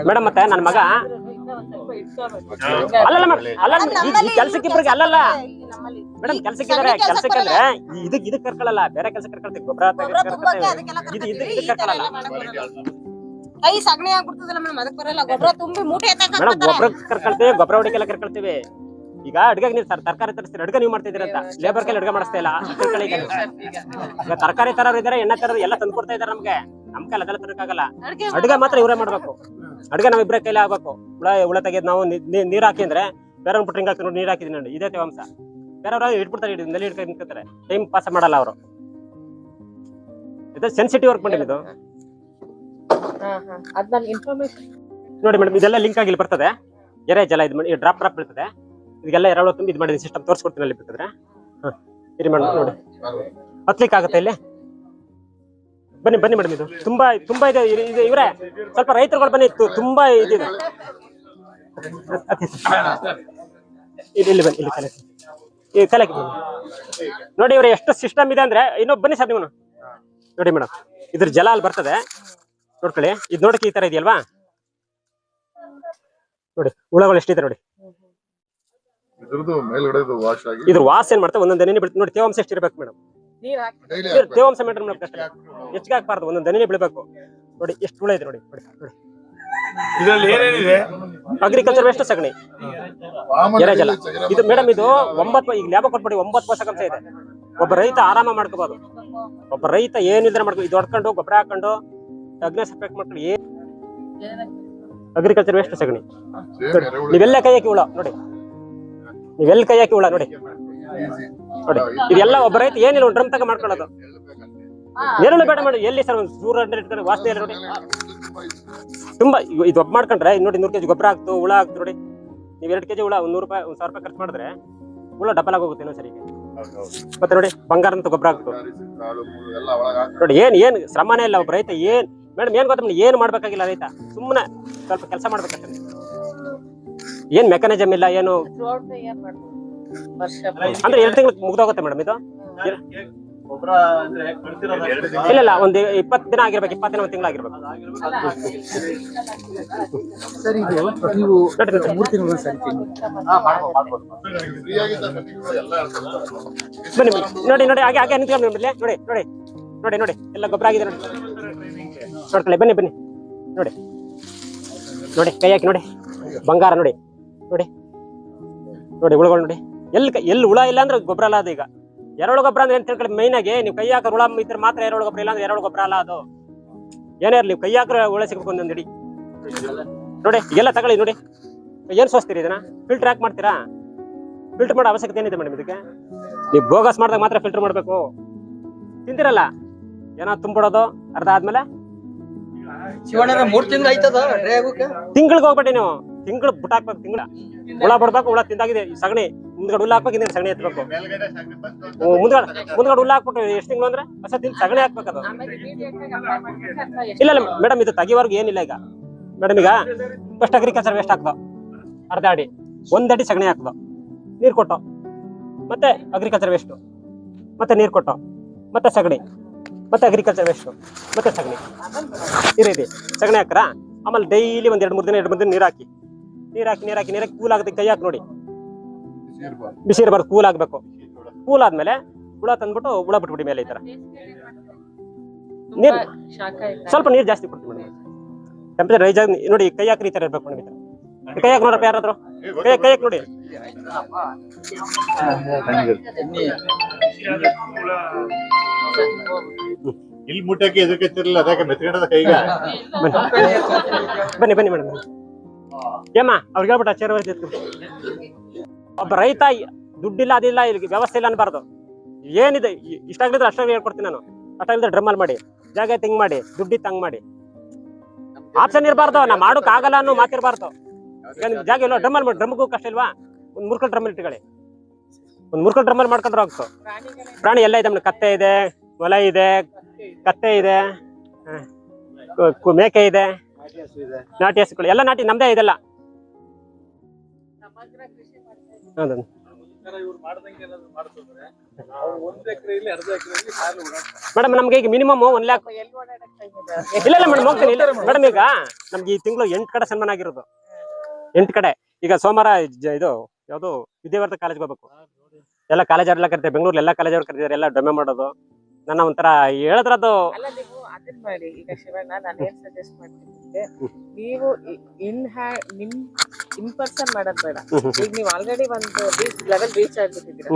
ಮೇಡಮ್ ಮತ್ತೆ ನನ್ನ ಮಗ ಅಲ್ಲಲ್ಲ ಮೇಡಮ್ ಅಲ್ಲ ಈ ಕೆಲ್ಸಕ್ಕೆ ಇಬ್ಬರಿಗೆ ಅಲ್ಲಲ್ಲ. ನಮ್ಮಲ್ಲಿ. ಮೇಡಮ್ ಕೆಲ್ಸಕ್ಕೆ ಇದಾರೆ ಕೆಲ್ಸಕ್ಕೆ ಅಂದ್ರೆ ಇದಕ್ಕೆ ಇದಕ್ಕೆ ಕರ್ಕೊಳಲ್ಲ ಬೇರೆ ಕೆಲಸಕ್ಕೆ ಕರ್ಕೊಳ್ತೀವಿ ಗೊಬ್ಬರ ಇದು ಇದು ಮಾಡಕ್ ಬರಲ್ಲ. ಕೈ ಸಗಣಿ ಆಗ್ಬಿಡ್ತದಲ್ಲ ಮೇಡಮ್ ಅದಕ್ಕೆ ಬರಲ್ಲ. ಗೊಬ್ಬರ ತುಂಬಿ ಮೂಟೆ ಮೇಡಮ್. ಗೊಬ್ಬರ ಕರ್ಕೊಳ್ತೀವಿ ಗೊಬ್ಬರ ಹೊಡಿಕೆಲ್ಲ ಕರ್ಕೊಳ್ತೀವಿ. ಈಗ ಅಡ್ಗೆಗೆ ನೀವು ತರಕಾರಿ ತರಿಸ್ತೀರ ಅಡ್ಗೆ ನೀವು ಮಾಡ್ತಿದ್ದೀರಿ ಅಂತ. ಲೇಬರ್ ಕೈಲಿ ಅಡ್ಗೆ ಮಾಡಿಸ್ತಾ ಇಲ್ಲ. ಈಗ. ತರಕಾರಿ ತರೋರು ಇದಾರೆ ಎಣ್ಣೆ ತರೋರು ಎಲ್ಲ ತಂದು ಕೊಡ್ತಾ ಇದಾರೆ ನಮ್ಗೆ. ನಮ್ ಕೈಲಿ ಅದೆಲ್ಲ ತರಕಾಗಲ್ಲ ಅಡ್ಗೆ ಮಾತ್ರ ಇವರೇ ಮಾಡ್ಬೇಕು. ಅಡ್ಗೆ ನಾವು ಇಬ್ಬರೇ ಕೈಲಿ ಆಗ್ಬೇಕು. ಹುಳ ಹುಳ ತೆಗೆದ್ ನಾವು ನೀರು ನೀ- ನೀರ್ ಹಾಕಿ ಅಂದ್ರೆ ಬೇರೆ ಬಿಟ್ಟು ಹಿಂಗ್ ಹಾಕಿ ನೋಡಿ ನೀರ್ ಹಾಕಿದೀನಿ ನೋಡಿ ಇದೇ ತೇವಾಂಶ. ಬೇರೆಯವ್ರು ಇಟ್ಬಿಡ್ತಾರೆ ಇಡೀ ನಲ್ಲಿ ಇಟ್ಕೊಂಡು ನಿಂತಾರೆ ಟೈಮ್ ಪಾಸ್ ಮಾಡಲ್ಲ ಅವರು. ಇದು ಸೆನ್ಸಿಟಿವ್ ವರ್ಕ್ ಮಾಡಿ ಇದು. ನೋಡಿ ಮೇಡಮ್ ಇದೆಲ್ಲ ಲಿಂಕ್ ಆಗಿ ಬರ್ತದೆ. ಎರೆ ಜಲ ಇದು ಮಾಡಿ ಡ್ರಾಪ್ ಡ್ರಾಪ್ ಬೀಳ್ತದೆ. ಇದೆಲ್ಲ ಎರಡು ತುಂಬ ಇದು ಮಾಡಿದ ಸಿಸ್ಟಮ್ ತೋರಿಸ್ಕೊಡ್ತೀನಿ ಅಲ್ಲಿ ಬೇಕಾದ್ರೆ ಹಾ ಇರಿ ಮೇಡಮ್ ನೋಡಿ. ಹತ್ಲಿಕ್ಕೆ ಆಗುತ್ತೆ ಇಲ್ಲಿ? ಬನ್ನಿ ಬನ್ನಿ ಮೇಡಮ್ ಇದು. ತುಂಬಾ ತುಂಬಾ ಇದೆ ಇದು ಇವರೇ. ಸ್ವಲ್ಪ ರೈತರುಗಳು ಬನ್ನಿ ತುಂಬಾ ಇದಿದೆ ಇಲ್ಲಿ ಇಲ್ಲಿ ಬನ್ನಿ ಇಲ್ಲಿ ಕಲೆಕ್ಟ್ ಈ ಕಲೆಕ್ಟ್ ನೋಡಿ ಇವ್ರೆ ಎಷ್ಟು ಸಿಸ್ಟಮ್ ಇದೆ ಅಂದ್ರೆ ಇನ್ನೊಬ್ಬ ಬನ್ನಿ ಸರ್ ನೀವು ನೋಡಿ ಮೇಡಮ್ ಇದ್ರ ಜಲ ಅಲ್ಲಿ ಬರ್ತದೆ. ನೋಡ್ಕೊಳ್ಳಿ ಇದು ನೋಡಕ್ಕೆ ಈ ತರ ಇದೆಯಲ್ವಾ? ನೋಡಿ ಹುಳಗಳು ಎಷ್ಟಿದೆ ನೋಡಿ. ಇದ್ರ ವಾಸ ಏನ್ ಮಾಡ್ತಾರೆ ಒಂದೊಂದೇನೇ ನೋಡಿ ತೇವಾಂಶ ಎಷ್ಟಿರ್ಬೇಕು ಮೇಡಮ್ ನೀರ್ ಹಾಕಿ ಡೈಲಿ ತೇವಾಂಶ ಮೇಟರ್ ಕಷ್ಟ. ಹೆಚ್ಚಿಗೆ ಹಾಕ್ಬಾರ್ದು ಒಂದೊಂದು ದನಿನೇ ಬೆಳಿಬೇಕು. ನೋಡಿ ಎಷ್ಟು ಹುಳ ಇದೆ ನೋಡಿ ನೋಡಿ ನೋಡಿ. ಏನೇನಿದೆ? ಅಗ್ರಿಕಲ್ಚರ್ ವೇಸ್ಟ್ ಸಗಣಿ. ಜಲ ಇದು ಮೇಡಮ್ ಇದು ಒಂಬತ್ತು ಈಗ ಲ್ಯಾಬ್ ಕೊಟ್ಬಿಡಿ ಒಂಬತ್ತು ಅಂಶ ಇದೆ. ಒಬ್ಬ ರೈತ ಆರಾಮ ಮಾಡ್ಕೋಬಹುದು ಒಬ್ಬ ರೈತ ಏನಿದ್ರೆ ಮಾಡ್ಕೊ ಇದು ಹೊಡ್ಕೊಂಡು ಗೊಬ್ಬರ ಹಾಕೊಂಡು ಅಗ್ನಿ ಸಪ್ರೇಟ್ ಮಾಡ್ಕೊಂಡು ಏನ್ ಅಗ್ರಿಕಲ್ಚರ್ ವೇಸ್ಟ್ ಸಗಣಿ. ನೀವೆಲ್ಲ ಕೈ ಹಾಕಿ ಹುಳ ನೋಡಿ. ನೀವೆಲ್ಲ ಕೈ ಹಾಕಿ ಹುಳ ನೋಡಿ. ನೋಡಿ, ಇದೆಲ್ಲ ಒಬ್ಬ ರೈತ ಏನಿಲ್ಲ ಡ್ರಮ್ ತಗ ಮಾಡ್ಕೊಳ್ಳೋದು ನೆರಳು ಬೇಡ ಮಾಡಿ, ಎಲ್ಲಿ ಸರ್, ಒಂದು ಸೂರ ಇಟ್ಕೊಂಡು ವಾಸನೆ ಇಲ್ಲ ನೋಡಿ ತುಂಬಾ, ಇದು ಒಬ್ಬ ಮಾಡ್ಕೊಂಡ್ರೆ ನೋಡಿ, ನೂರು ಕೆಜಿ ಗೊಬ್ಬರ ಹಾಕ್ತು ಹುಳ ಹಾಕ್ತು ನೋಡಿ. ನೀವು ಎರಡು ಕೆಜಿ ಹುಳ, ಒಂದ್ ನೂರು ರೂಪಾಯಿ, ಒಂದ್ ಸಾವಿರ ರೂಪಾಯಿ ಖರ್ಚು ಮಾಡಿದ್ರೆ ಹುಳ ಡಬಲ್ ಆಗೋಗುತ್ತೆ ಏನೋ ಸರಿ ಮತ್ತೆ ನೋಡಿ, ಬಂಗಾರ ಅಂತ ಗೊಬ್ಬರ ಒಳಗ ನೋಡಿ, ಏನ್ ಏನ್, ಶ್ರಮನೇ ಇಲ್ಲ ಒಬ್ಬ ರೈತ, ಏನ್, ಮೇಡಮ್, ಏನ್ ಗೊತ್ತ, ಏನ್ ಮಾಡ್ಬೇಕಾಗಿಲ್ಲ ರೈತ. ಸುಮ್ಮನೆ ಸ್ವಲ್ಪ ಕೆಲಸ ಮಾಡ್ಬೇಕಷ್ಟೇ ಏನ್ ಮೆಕ್ಯಾನಿಸಮ್ ಇಲ್ಲ, ಏನು? ಅಂದ್ರೆ ಎರಡು ತಿಂಗಳು ಮುಗ್ದೋಗುತ್ತೆ ಮೇಡಮ್ ಇದು? ಇಲ್ಲ ಇಲ್ಲ ಒಂದು ಇಪ್ಪತ್ತು ದಿನ ಆಗಿರ್ಬೇಕು ಒಂದ್ ತಿಂಗಳು ಆಗಿರ್ಬೇಕು. ಸರ್ ಇದು ನೀವು. ಮೂರು ತಿಂಗಳು ಸರಿ. ಬನ್ನಿ ಬನ್ನಿ. ನೋಡಿ ನೋಡಿ ಹಾಗೆ ಹಾಗೆ ನಿಂತ್ಕೊಂಡು ನೋಡಿ ನೋಡಿ ನೋಡಿ ನೋಡಿ ನೋಡಿ. ಎಲ್ಲ ಗೊಬ್ಬರ ಆಗಿದೆ ನೋಡಿ. ನೋಡ್ಕೊಳ್ಳಿ ಬನ್ನಿ ಬನ್ನಿ. ನೋಡಿ. ನೋಡಿ ಕೈ ಹಾಕಿ ನೋಡಿ. ಬಂಗಾರ ನೋಡಿ. ನೋಡಿ. ನೋಡಿ ಹುಳುಗಳು ನೋಡಿ. ಎಲ್ಲಿ ಎಲ್ಲಿ ಹುಳ ಇಲ್ಲ ಅಂದ್ರೆ ಗೊಬ್ಬರ ಅಲ್ಲ ಅದು ಈಗ. ಎರಡು ಗೊಬ್ಬರ ಅಂದ್ರೆ ಅಂತ ತಿಳ್ಕೊಳ್ಳಿ? ಮೈನ್ ಆಗಿ ನೀವು ಕೈ ಹಾಕೋ ಹುಳ ಇದ್ರೆ ಮಾತ್ರ ಎರಡು ಗೊಬ್ಬರ ಇಲ್ಲ ಅಂದ್ರೆ ಎರಡು ಗೊಬ್ಬರ ಅಲ್ಲ ಅದು. ಏನೇ ಇರಲಿ ಕೈ ಹಾಕ್ರೆ ಹುಳ ಸಿಗ್ಬೇಕು ಒಂದೊಂದು ಇಡಿ ನೋಡಿ ಎಲ್ಲ ತಗೊಳ್ಳಿ ನೋಡಿ. ಏನ್ ಸೋಸ್ತೀರಿ ಇದನ್ನ? ಫಿಲ್ಟರ್ ಯಾಕೆ ಮಾಡ್ತೀರಾ? ಫಿಲ್ಟರ್ ಮಾಡೋ ಅವಶ್ಯಕತೆ ಏನಿದೆ ಮೇಡಮ್ ಇದಕ್ಕೆ? ನೀವು ಬೋಗಸ್ ಮಾಡಿದಾಗ ಮಾತ್ರ ಫಿಲ್ಟರ್ ಮಾಡಬೇಕು. ತಿಂತಿರಲ್ಲ ಏನೋ ತುಂಬಿಡೋದು ಅರ್ಧ ಆದ್ಮೇಲೆ? ತಿಂಗಳಿಗೆ ಹೋಗ್ಬೇಡಿ ನೀವು. ತಿಂಗಳು ಬುಟ್ ಹಾಕ್ಬೇಕು ತಿಂಗಳ. ಹುಳ ಬಿಡ್ಬೇಕು ಹುಳ ತಿಂದಾಗಿದೆ ಈ ಸಗಣಿ. ಮುಂದ್ಗಡೆ ಹುಲ್ಲು ಹಾಕ್ಬೇಕು ಹಿಂದ್ಗಡೆ ಸಗಣಿ ಎತ್ಬೇಕು? ಹ್ಮ್, ಮುಂದ್ಗಡೆ ಮುಂದ್ಗಡೆ ಹುಲ್ಲು ಹಾಕ್ಬಿಟ್ಟು ಎಷ್ಟು ತಿಂಗಳು ಅಂದ್ರೆ ಹೊಸ ತಿಂದು ಸಗಣಿ ಹಾಕ್ಬೇಕು ಅದು. ಇಲ್ಲ ಇಲ್ಲ ಮೇಡಮ್ ಇದು ತೆಗಿವರ್ಗು ಏನಿಲ್ಲ ಈಗ. ಮೇಡಮ್ ಈಗ ಫಸ್ಟ್ ಅಗ್ರಿಕಲ್ಚರ್ ವೇಸ್ಟ್ ಹಾಕ್ದು. ಅರ್ಧ ಅಡಿ ಒಂದಡಿ ಸಗಣಿ ಹಾಕ್ದು. ನೀರು ಕೊಟ್ಟು. ಮತ್ತೆ ಅಗ್ರಿಕಲ್ಚರ್ ವೇಸ್ಟ್ ಮತ್ತೆ ನೀರು ಕೊಟ್ಟು. ಮತ್ತೆ ಸಗಣಿ. ಮತ್ತೆ ಅಗ್ರಿಕಲ್ಚರ್ ವೇಸ್ಟ್ ಮತ್ತೆ ಸಗಣಿ. ಈ ರೀತಿ ಸಗಣಿ ಹಾಕ್ರ? ಆಮೇಲೆ ಡೈಲಿ ಒಂದು ಎರಡು ಮೂರು ದಿನ ಎರಡು ಮೂರು ದಿನ ನೀರು ಹಾಕಿ. ನೀರು ಹಾಕಿ ನೀರು ಹಾಕಿ ನೀರ್ ಹಾಕಿ ಕೂಲ್ ಆಗುತ್ತೆ ಕೈ ಹಾಕಿ ನೋಡಿ. ಬಿಸಿ ಇರಬಾರ್ದು ಕೂಲ್ ಆಗ್ಬೇಕು. ಕೂಲ್ ಆದ್ಮೇಲೆ ಹುಳ ತಂದ್ಬಿಟ್ಟು ಹುಳ ಬಿಟ್ಬಿಡಿ ಮೇಲೆ ಈ ತರ ನೀರ್ ಸ್ವಲ್ಪ ನೀರು ಜಾಸ್ತಿ ಕೊಡ್ತೀವಿ ಮೇಡಮ್. ಟೆಂಪರೇಚರ್ ರೈಸ್ ಆಗಿ ನೋಡಿ ಕೈ ಹಾಕಿ ಈ ತರ ಇರ್ಬೇಕು ಮೇಡಮ್ ತರ ಕೈ ಹಾಕಿ ನೋಡಪ್ಪ ಯಾರಾದ್ರು? ಕೈ ಕೈ ಹಾಕಿ ನೋಡಿ. ಇಲ್ಲಿ ಮುಟ್ಟಕ್ಕೆ ಎದಕ್ಕೆ ಎತ್ತಿರಲಿಲ್ಲ ಅದಕ್ಕೆ ಮೆತ್ಕೊಂಡದ ಕೈಗೆ? ಬನ್ನಿ ಬನ್ನಿ ಮೇಡಮ್ ಏಮ್ಮ ಅವ್ರಿಗೆ ಹೇಳ್ಬಿಟ್ಟು ಚೇರ್ ಒಬ್ಬ ರೈತ ದುಡ್ಡಿಲ್ಲ, ಅದಿಲ್ಲ ಇಲ್ಲಿ ವ್ಯವಸ್ಥೆ ಇಲ್ಲ ಅನ್ಬಾರ್ದು. ಏನಿದೆ ಇಷ್ಟಾಗ್ಲಿದ್ರೆ ಅಷ್ಟಾಗ್ಲಿ ಹೇಳ್ಕೊಡ್ತೀನಿ ನಾನು. ಅಷ್ಟಾಗಿದ್ರೆ ಡ್ರಮ್ಮಲ್ಲಿ ಮಾಡಿ, ಜಾಗ ತಿಂಗ್ ಮಾಡಿ, ದುಡ್ಡಿ ತಂಗ್ ಮಾಡಿ. ಆಪ್ಷನ್ ಇರಬಾರ್ದು, ನಾ ಮಾಡೋಕ್ ಆಗಲ್ಲ ಅನ್ನೋ ಮಾತಿರ್ಬಾರ್ದು ಜಾಗ ಇಲ್ಲ ಡ್ರಮ್ಮಲ್ಲಿ ಮಾಡಿ, ಡ್ರಮ್ಗೂ ಕಷ್ಟ ಇಲ್ವಾ? ಒಂದು ಮುರ್ಕಲ್ ಡ್ರಮ್ ಇಟ್ಕೊಳ್ಳಿ. ಒಂದು ಮುರ್ಕಲ್ ಡ್ರಮ್ಮಲ್ಲಿ ಮಾಡ್ಕೊಂಡ್ರೆ ಹೋಗ್ತು. ಪ್ರಾಣಿ ಎಲ್ಲ ಇದೆ ಕತ್ತೆ ಇದೆ ಮೊಲ ಇದೆ, ಕತ್ತೆ ಇದೆ ಮೇಕೆ ಇದೆ, ನಾಟಿ ಹಸುಗಳು, ಎಲ್ಲ ನಾಟಿ, ನಮ್ದೇ ಇದೆಲ್ಲ. ಸಮಗ್ರ ಕೃಷಿ ಮಾಡ್ತಾ ಇದ್ದೀವಿ. ಹೌದು ಇವ್ರು ಮಾಡ್ದಂಗೆ ಏನಾದ್ರು ಮಾಡ್ತಿದ್ರೆ ನಾವು ಒಂದ್ ಎಕರೆಯಲ್ಲಿ ಅರ್ಧ ಎಕರೆಯಲ್ಲಿ ಸಾಲು ಓಡಾಡ್ತಾರೆ. ಮೇಡಮ್ ನಮ್ಗೆ ಈಗ ಮಿನಿಮಮ್ ಒಂದ್ ಲ್ಯಾಕ್? ಇಲ್ಲ ಇಲ್ಲ ಮೇಡಮ್ ಹೋಗ್ತೀನಿ. ಇಲ್ಲ ಮೇಡಮ್. ಈಗ ನಮ್ಗೆ ಈ ತಿಂಗಳು ಎಂಟು ಕಡೆ ಸನ್ಮಾನ ಆಗಿರೋದು. ಎಂಟು ಕಡೆ. ಈಗ ಸೋಮವಾರ ಇದು ಯಾವುದು ವಿದ್ಯಾವರ್ಧಕ ಕಾಲೇಜ್ಗೆ ಹೋಗ್ಬೇಕು. ಎಲ್ಲ ಕಾಲೇಜವ್ರೆಲ್ಲ ಕರಿತಾರೆ. ಬೆಂಗಳೂರಲ್ಲಿ ಎಲ್ಲ ಕಾಲೇಜ್ ಅವ್ರು ಕರಿತಾರೆ ಎಲ್ಲ ಡೊಮೆ ಮಾಡೋದು. ನನ್ನ ಒಂಥರ ಹೇಳದ್ರದ್ದು ಅಲ್ಲ ನೀವು ಅದನ್ನ ಮಾಡಿ. ಈಗ ಶಿವಣ್ಣ ನಾನು ಏನ್ ಸಜೆಸ್ಟ್ ಮಾಡ್ತೀನಿ ನೀವು ಇನ್ ಹ್ಯಾ ನಿಮ್ ಇನ್ ಪರ್ಸನ್ ಮಾಡೋದ್ ಬೇಡ. ಈಗ ನೀವು ಆಲ್ರೆಡಿ ಒಂದು ಲೆವೆಲ್ ರೀಚ್ ಆಗ್ಬಿಟ್ಟಿದ್ದೀರಾ.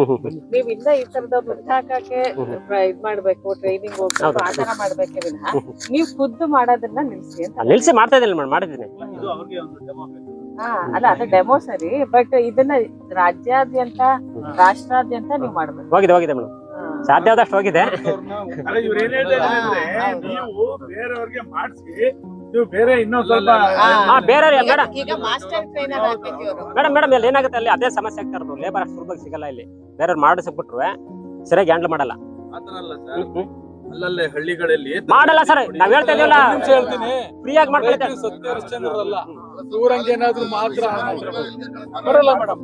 ನೀವ್ ಇನ್ನ ಈ ತರದ ಬುದ್ಧ ಹಾಕಕ್ಕೆ ಪ್ರ- ಇದ್ ಮಾಡ್ಬೇಕು ಟ್ರೈನಿಂಗ್ ಹೋಗ್ಬೇಕು. ಆ ತರ ಮಾಡ್ಬೇಕೆ ವಿನಃ. ನೀವ್ ಖುದ್ದು ಮಾಡೋದನ್ನ ನಿಲ್ಸಿ ಅಂತ ನಿಲ್ಸಿ ಮಾಡ್ತಾ ಇದ್ದೀನಿ ಮೇಡಮ್ ಮಾಡಿದ್ದೀನಿ. ಇದು ಅವ್ರಿಗೆ ಒಂದು ಡೆಮೋ ಬೇಕು. ಹಾ ಅಲ್ಲ ಅದು ಡೆಮೋ ಸರಿ ಬಟ್ ಇದನ್ನ ರಾಜ್ಯಾದ್ಯಂತ ರಾಷ್ಟ್ರಾದ್ಯಂತ ನೀವು ಮಾಡ್ಬೇಕು. ಹೋಗಿದೆ ಹೋಗಿದೆ ಮೇಡಮ್. ಸಾಧ್ಯವಾದಷ್ಟು ಸಾಧ್ಯ ಆದಷ್ಟು ಹೋಗಿದೆ. ಅಲ್ಲ ಇವ್ರು ಏನ್ ಹೇಳ್ತಾ ಇದ್ದಾರೆ ನೀವು ಬೇರೆಯವ್ರಿಗೆ ಮಾಡಿಸಿ ಬೇರೆ ಇನ್ನೊಂದ್ ಸ್ವಲ್ಪ ಹಾ. ಹಾ ಬೇರೆ ಮೇಡಮ್ ಈಗ ಮಾಸ್ಟರ್ ಟ್ರೈನರ್ ಆಗ್ಬೇಕು ಇವರು. ಮೇಡಮ್ ಮೇಡಮ್ ಇಲ್ಲಿ ಏನಾಗುತ್ತೆ ಅಲ್ಲಿ ಅದೇ ಸಮಸ್ಯೆ ಆಗ್ತಾ ಇರೋದು. ಲೇಬರ್ ಅಷ್ಟು ಸುಲಭವಾಗಿ ಸಿಗಲ್ಲ ಇಲ್ಲಿ. ಬೇರೆಯವ್ರು ಮಾಡಿಸ್ಬಿಟ್ರು ಸರಿಯಾಗಿ ಹ್ಯಾಂಡಲ್ ಮಾಡಲ್ಲ. ಆತರ ಅಲ್ಲ ಸರ್. ಅಲ್ಲಲ್ಲೇ ಹಳ್ಳಿಗಳಲ್ಲಿ ಮಾಡಲ್ಲ ಸರ್. ನಾವ್ ಹೇಳ್ತಾ ಇದೀವಲ್ಲ. ಒಂದ್ ನಿಮಿಷ ಹೇಳ್ತೀನಿ. ಫ್ರೀಯಾಗಿ ಮಾಡ್ಕೊಳ್ತಾರೆ ಸತ್ಯ ಏನಾದ್ರು ಮಾತ್ರ ಬರಲ್ಲ ಮೇಡಮ್.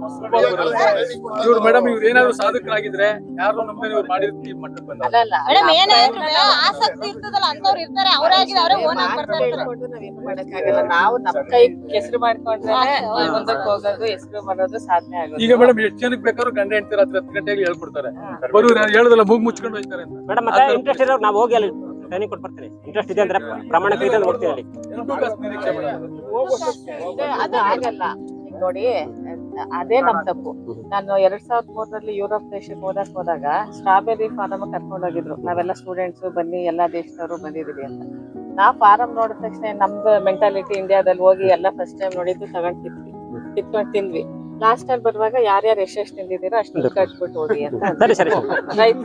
ಇವ್ರು ಮೇಡಮ್ ಇವ್ರು ಏನಾದ್ರು ಸಾಧಕರಾಗಿದ್ರೆ ಯಾರು ನಮ್ಗೆ ಇವ್ರು ಮಾಡಿರ್ತೀವಿ ಮಟ್ಟಕ್ಕೆ ಬಂದ ಅಲ್ಲ ಅಲ್ಲ. ಮೇಡಮ್ ಏನಾದ್ರು ಆಸಕ್ತಿ ಇರ್ತದಲ್ಲ ಅಂತವ್ರು ಇರ್ತಾರೆ ಅವರೇ ಆಗಿದೆ ಅವರೇ ಓನ್ ಆಗಿ ಬರ್ತಾ ಇರ್ತಾರೆ. ಹೇಳ್ಕೊಂಡು ನಾವೇನು ಮಾಡಕ್ಕಾಗಲ್ಲ. ನಾವು ನಮ್ ಕೈ ಹೆಸರು ಮಾಡ್ಕೊಂಡ್ರೆ ಮುಂದಕ್ಕೆ ಹೋಗೋದು ಹೆಸರು ಬರೋದು ಸಾಧನೆ ಆಗೋದು ಈಗ ಮೇಡಮ್ ಎಷ್ಟು ಜನಕ್ಕೆ ಬೇಕಾದ್ರೂ ಗಂಡ ಹೆಂಡ್ತಿ ರಾತ್ರಿ ಹತ್ತು ಗಂಟೆಗೆ ಹೇಳ್ಬಿಡ್ತಾರೆ. ಬರೋರು ಯಾರು ಹೇಳೋದಲ್ಲ ಮೂಗ್ ಮುಚ್ಕೊಂಡು ಹೋಗ್ತಾರೆ ಅಂತ. ಮೇಡಮ್ ಮತ್ತೆ ಇಂಟ್ರೆಸ್ಟ್ ಇರೋರು ನಾವು ಹೋಗಿ ಅಲ್ಲಿ ಟ್ರೈನಿಂಗ್ ಕೊಟ್ಟು ಬರ್ತೀನಿ. ಇಂಟ್ರೆಸ್ಟ್ ಇದೆ ಅಂದ್ರೆ ಪ್ರಮಾಣ ಇದೆ. ಅಂತ ಅಲ್ಲಿ. ಅದು ಆಗಲ್ಲ. ಈಗ ನೋಡಿ ಅದೇ ನಮ್ ತಪ್ಪು. ನಾನು ಎರಡ್ ಸಾವಿರದ ಮೂರರಲ್ಲಿ ಯುರೋಪ್ ದೇಶಕ್ಕೆ ಓದಕ್ ಹೋದಾಗ ಸ್ಟ್ರಾಬೆರಿ ಫಾರಮ್ ಕರ್ಕೊಂಡು ಹೋಗಿದ್ರು. ನಾವೆಲ್ಲ ಸ್ಟೂಡೆಂಟ್ಸ್ ಬನ್ನಿ ಎಲ್ಲಾ ದೇಶದವರು ಬಂದಿದೀವಿ ಅಂತ. ನಾ ಫಾರಂ ನೋಡಿದ ತಕ್ಷಣ ನಮ್ದು ಮೆಂಟಾಲಿಟಿ ಇಂಡಿಯಾದಲ್ಲಿ ಹೋಗಿ ಎಲ್ಲ ಫಸ್ಟ್ ಟೈಮ್ ನೋಡಿದ್ದು ತಗೊಂಡ್ ತಿಂದ್ವಿ. ಕಿತ್ಕೊಂಡು ತಿಂದ್ವಿ. ಲಾಸ್ಟ್ ಅಲ್ಲಿ ಬರುವಾಗ ಯಾರ್ಯಾರು ಎಷ್ಟೆಷ್ಟು ನಿಂದಿದ್ದೀರೋ ಅಷ್ಟು ಕಟ್ಬಿಟ್ಟು ಹೋಗಿ ಅಂತ. *laughs* ಸರಿ ಸರಿ. ರೈಟ್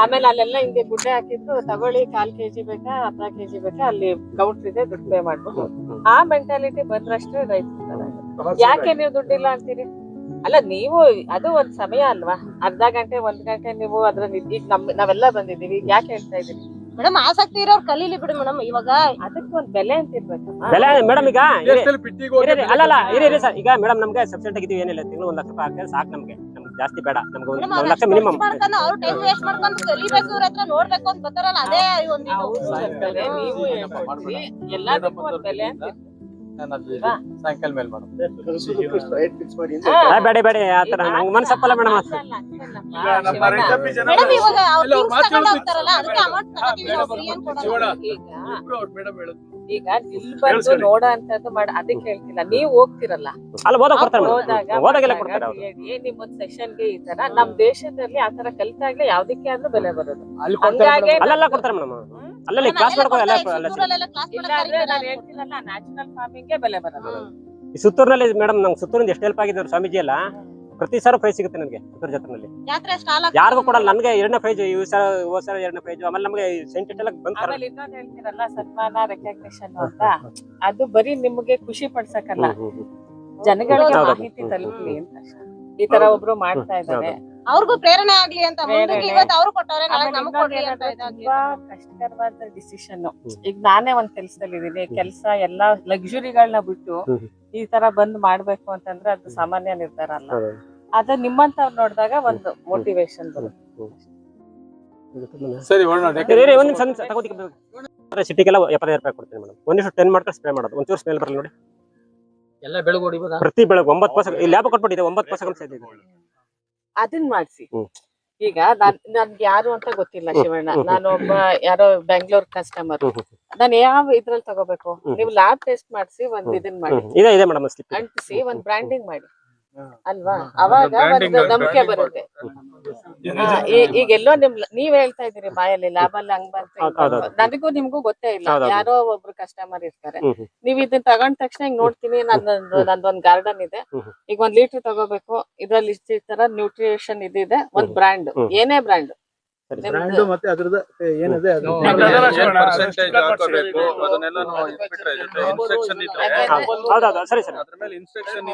ಆಮೇಲೆ ಅಲ್ಲೆಲ್ಲ ಹಿಂಗೆ ಗುಡ್ಡೆ ಹಾಕಿದ್ರು ತಗೊಳ್ಳಿ ಕಾಲ್ ಕೆಜಿ ಬೇಕಾ ಅರ್ಧ ಕೆಜಿ ಬೇಕಾ ಅಲ್ಲಿ ಕೌಂಟರ್ ಇದೆ ದುಡ್ಡು ಪೇ ಮಾಡ್ಬೋದು ಆ ಮೆಂಟಾಲಿಟಿ ಬಂದ್ರಷ್ಟೇ ರೈತ ಯಾಕೆ ನೀವು ದುಡ್ಡಿಲ್ಲ ಅಂತೀರಿ? ಅಲ್ಲ ನೀವು ಅದು ಒಂದ್ ಸಮಯ ಅಲ್ವಾ? ಅರ್ಧ ಗಂಟೆ ಒಂದ್ ಗಂಟೆ ನೀವು ಅದ್ರ ಈಗ ನಮ್ ನಾವೆಲ್ಲ ಬಂದಿದೀವಿ ಯಾಕೆ ಹೇಳ್ತಾ ಇದೀವಿ ಮೇಡಮ್ ಆಸಕ್ತಿ ಇರೋರು ಕಲೀಲಿ ಬಿಡಿ ಮೇಡಮ್ ಇವಾಗ ಅದಕ್ಕೆ ಒಂದ್ ಬೆಲೆ ಅಂತ ಇರ್ಬೇಕು. ಬೆಲೆ ಮೇಡಮ್ ಈಗ ಇರಿ, ಅಲ್ಲ ಅಲ್ಲ ಇರಿ ಇರಿ. ಸರ್. ಈಗ ಮೇಡಮ್ ನಮ್ಗೆ ಸಬ್ಸಿಡಿ ಆಗಿದೀವಿ ಏನಿಲ್ಲ. ತಿಂಗಳು ಒಂದ್ ಲಕ್ಷ ರೂಪಾಯಿ ಹಾಕಿದ್ರೆ ಸಾಕು ನಮ್ಗೆ. ನಮ್ಗೆ ಜಾಸ್ತಿ ಬೇಡ. ನಮ್ಗೆ ಒಂದ್ ಮೇಡಮ್ ಒಂದ್ ಲಕ್ಷ ಮಿನಿಮಮ್ ಮಾಡ್ಕೊಂಡು ಅವ್ರು ಟೈಮ್ ವೇಸ್ಟ್ ಮಾಡ್ಕೊಂಡು ಕಲಿಬೇಕು ಇವ್ರ ಹತ್ರ ನೋಡ್ಬೇಕು ಅಂತ ಬರ್ತಾರಲ್ಲ ಅದೇ ಒಂದು ನೀವು ಎಲ್ಲದಕ್ಕೂ ಒಂದ್ ಬೆಲೆ ಅಂತ. ನಾನು ಅದು ಸಾಯಂಕಾಲ ಮೇಲೆ ಮಾಡೋದು. ಹಾ. ಬೇಡ ಬೇಡ ಆತರ ನಂಗೆ ಮನ್ಸಪ್ಪಲ್ಲ ಮೇಡಮ್ ಅಲ್ಲ, ಅಲ್ಲ, ಈಗ ನಮ್ಮ ಶಿವಣ್ಣ. ರೈತಾಪಿ ಜನ ಮೇಡಮ್ ಇವಾಗ ಅವ್ರು things ತಗೊಂಡ್ ಹೋಗ್ತಾರಲ್ಲ ಅದಕ್ಕೆ ಅಮೌಂಟ್ ತಗೋತೀವಿ ನಾವು ಫ್ರೀ ಅಂತ ಈಗ? ಇಲ್ಲಿ ಬಂದು. ನೋಡೋ ಅಂತದ್ದು ಮಾಡ ಅದಕ್ಕೆ ಹೇಳ್ತಿಲ್ಲ. ನೀವು ಹೋಗ್ತಿರಲ್ಲ. ಅಲ್ಲ ಕೊಡ್ತಾರೆ ಹೋದಾಗ ಮೇಡಮ್. ಓದಾಗೆಲ್ಲ ಬಂದಾಗ ಕೊಡ್ತಾರೆ ಅವ್ರು. ಹೇಳಿ, ನಿಮ್ಮೊಂದ್ ಸೆಷನ್ಗೆ ಈ ತರ? ನಮ್ ದೇಶದಲ್ಲಿ ಆತರ ಕಲಿತಾಗ್ಲೇ ಯಾವ್ದಕ್ಕೆ ಆದ್ರೂ ಬೆಲೆ ಬರೋದು. ಅಲ್ಲಿ ಹಂಗಾಗೆ ಅಲ್ಲೆಲ್ಲ ಕೊಡ್ತಾರೆ ಮೇಡಮ್ ಅಲ್ಲಲ್ಲಿ ಕ್ಲಾಸ್ ಮಾಡ್ಕೋ ಎಲ್ಲ ಎಲ್ಲ ಕ್ಲಾಸ್ ಇಲ್ಲ ಅಂದ್ರೆ ನಾನು ಹೇಳ್ತೀನಲ್ಲ ನ್ಯಾಚುರಲ್ ಫಾರ್ಮಿಂಗ್ ಬೆಲೆ ಬರೋದು. ಈ ಸುತ್ತೂರಿನಲ್ಲಿ ಮೇಡಮ್ ನಂಗೆ ಸುತ್ತೂರಿಂದ ಎಷ್ಟು ಹೆಲ್ಪ್ ಆಗಿದ್ರು ಸ್ವಾಮೀಜಿ ಎಲ್ಲ ಪ್ರತಿ ಸಾರು ಪ್ರೈಸ್ ಸಿಗುತ್ತೆ ನನಗೆ ಸುತ್ತೂರು ಜಾತ್ರೆನಲ್ಲಿ. ಜಾತ್ರೆ ಸ್ಟಾಲ್ ಯಾರಿಗೂ ಕೊಡಲ್ಲ ನನಗೆ ಎರಡನೇ ಪ್ರೈಸ್ ಈ ಸಲ ಹೋದ ಸಾರ ಎರಡನೇ ಪ್ರೈಸ್ ಆಮೇಲೆ ನಮಗೆ ಸೆಂಟ್ ಎಲ್ಲ ಬಂದ್ ಆಮೇಲೆ ಇನ್ನೊಂದ್ ಹೇಳ್ತೀರಲ್ಲ ಸನ್ಮಾನ ರೆಕಗ್ನಿಷನ್ ಅಂತ? ಅದು ಬರೀ ನಿಮ್ಗೆ ಖುಷಿ ಪಡ್ಸಕ್ಕಲ್ಲ. ಜನಗಳಿಗೆ ಹೌದು. ಮಾಹಿತಿ ತಲುಪಲಿ ಅಂತ. ಈ ತರ ಒಬ್ರು ಮಾಡ್ತಾ ಇದ್ದಾರೆ. ಅವ್ರಿಗೂ ಪ್ರೇರಣೆ ಆಗ್ಲಿ ಅಂತ ಮುಂದಕ್ಕೆ ಇವತ್ತು ಅವ್ರು ಕೊಟ್ಟವ್ರೆ ನಾಳೆ ಆಮೇಲೆ ನಮಗ್ ಕೊಡ್ಲಿ ಅಂತ ಏನಂದ್ರೆ ಇದಾಗ್ಲಿ. ತುಂಬಾ ಕಷ್ಟಕರವಾದ ಡಿಸಿಷನ್ ಈಗ ನಾನೇ ಒಂದ್ ಕೆಲ್ಸದಲ್ಲಿ ಇದೀನಿ. ಕೆಲ್ಸ ಎಲ್ಲಾ ಲಕ್ಸುರಿಗಳನ್ನ ಬಿಟ್ಟು ಈ ತರ ಬಂದ್ ಮಾಡ್ಬೇಕು ಅಂತಂದ್ರೆ ಅದು ಸಾಮಾನ್ಯ ನಿರ್ಧಾರ ಅಲ್ಲ. ಅದ ನಿಮ್ಮಂತವ್ರು ನೋಡಿದಾಗ ಒಂದು ಮೋಟಿವೇಶನ್ ಬರುತ್ತೆ. ಸರಿ ಒಂದ್ ನಿಮಿಷ ತಗೋದಿಕ್ಕೆ ಸಿಟಿಗೆಲ್ಲ ಎಪ್ಪತ್ತೈದು ರೂಪಾಯಿ ಕೊಡ್ತೀನಿ ಮೇಡಮ್ ಒಂದಿಷ್ಟು ಟೆನ್ ಮಾಡ್ಕೊಂಡು ಸ್ಪ್ರೇ ಮಾಡೋದು. ಒಂಚೂರು ಸ್ಮೆಲ್ ಬರಲಿ ನೋಡಿ. ಎಲ್ಲ ಬೆಳಗ್ಗೆ ಪ್ರತಿ ಬೆಳಗ್ಗೆ ಒಂಬತ್ತು ಪರ್ಸೆಂಟ್ ಲ್ಯಾಬ್ ಕೊಟ್ಬಿಟ್ಟಿದೆ ಒಂಬತ್ತು ಪರ್ಸೆಂಟ್ ಅದನ್ನ ಮಾಡ್ಸಿ. ಈಗ ನಾನ್ ನನ್ಗೆ ಯಾರು ಅಂತ ಗೊತ್ತಿಲ್ಲ ಶಿವಣ್ಣ. ನಾನು ಒಬ್ಬ ಯಾರೋ ಬೆಂಗ್ಳೂರ್ ಕಸ್ಟಮರ್. ನಾನು ಯಾವ ಇದ್ರಲ್ಲಿ ತಗೋಬೇಕು. ನೀವು ಲ್ಯಾಬ್ ಟೆಸ್ಟ್ ಮಾಡಿಸಿ ಒಂದ್ ಇದನ್ ಮಾಡಿ. ಹ್ಮ್. ಇದೆ ಇದೆ ಮೇಡಮ್ ಅಂಟಿಸಿ ಒಂದ್ ಬ್ರ್ಯಾಂಡಿಂಗ್ ಮಾಡಿ. ಅಲ್ವಾ? ಅವಾಗ ಒಂದು ನಂಬಿಕೆ ಬರುತ್ತೆ. ಈಗೆಲ್ಲೋ ಈ- ಈಗ ಎಲ್ಲೋ ನಿಮ್ ನೀವ್ ಹೇಳ್ತಾ ಇದೀರಿ ಬಾಯಲ್ಲಿ ಲಾಭ ಅಲ್ಲಿ ಹಂಗ್ ಬರ್ತಾ ನನಗೂ ನಿಮ್ಗೂ ಗೊತ್ತೇ ಇಲ್ಲ. ಯಾರೋ ಒಬ್ರು ಕಸ್ಟಮರ್ ಇರ್ತಾರೆ. ನೀವ್ ಇದನ್ನ ತಗೊಂಡ ತಕ್ಷಣ ಹಿಂಗ್ ನೋಡ್ತೀನಿ ನಂದೊಂದು ನಂದೊಂದ್ ಗಾರ್ಡನ್ ಇದೆ. ಈಗ ಒಂದ್ ಲೀಟರ್ ತಗೋಬೇಕು. ಇದ್ರಲ್ಲಿ ತರ ನ್ಯೂಟ್ರಿಷನ್ ಇದಿದೆ ಒಂದ್ ಬ್ರ್ಯಾಂಡ್ ಏನೇ ಬ್ರ್ಯಾಂಡ್ ಬ್ರ್ಯಾಂಡ್ ಮತ್ತೆ ಅದ್ರದ ಏನಿದೆ ಅದು? ಇನ್ಸ್ಟ್ರಕ್ಷನ್ ಇದ್ರೆ ಹೌದೌದು ಸರಿ ಸರಿ. ಅದ್ರ ಮೇಲೆ ಇನ್ಸ್ಟ್ರಕ್ಷನ್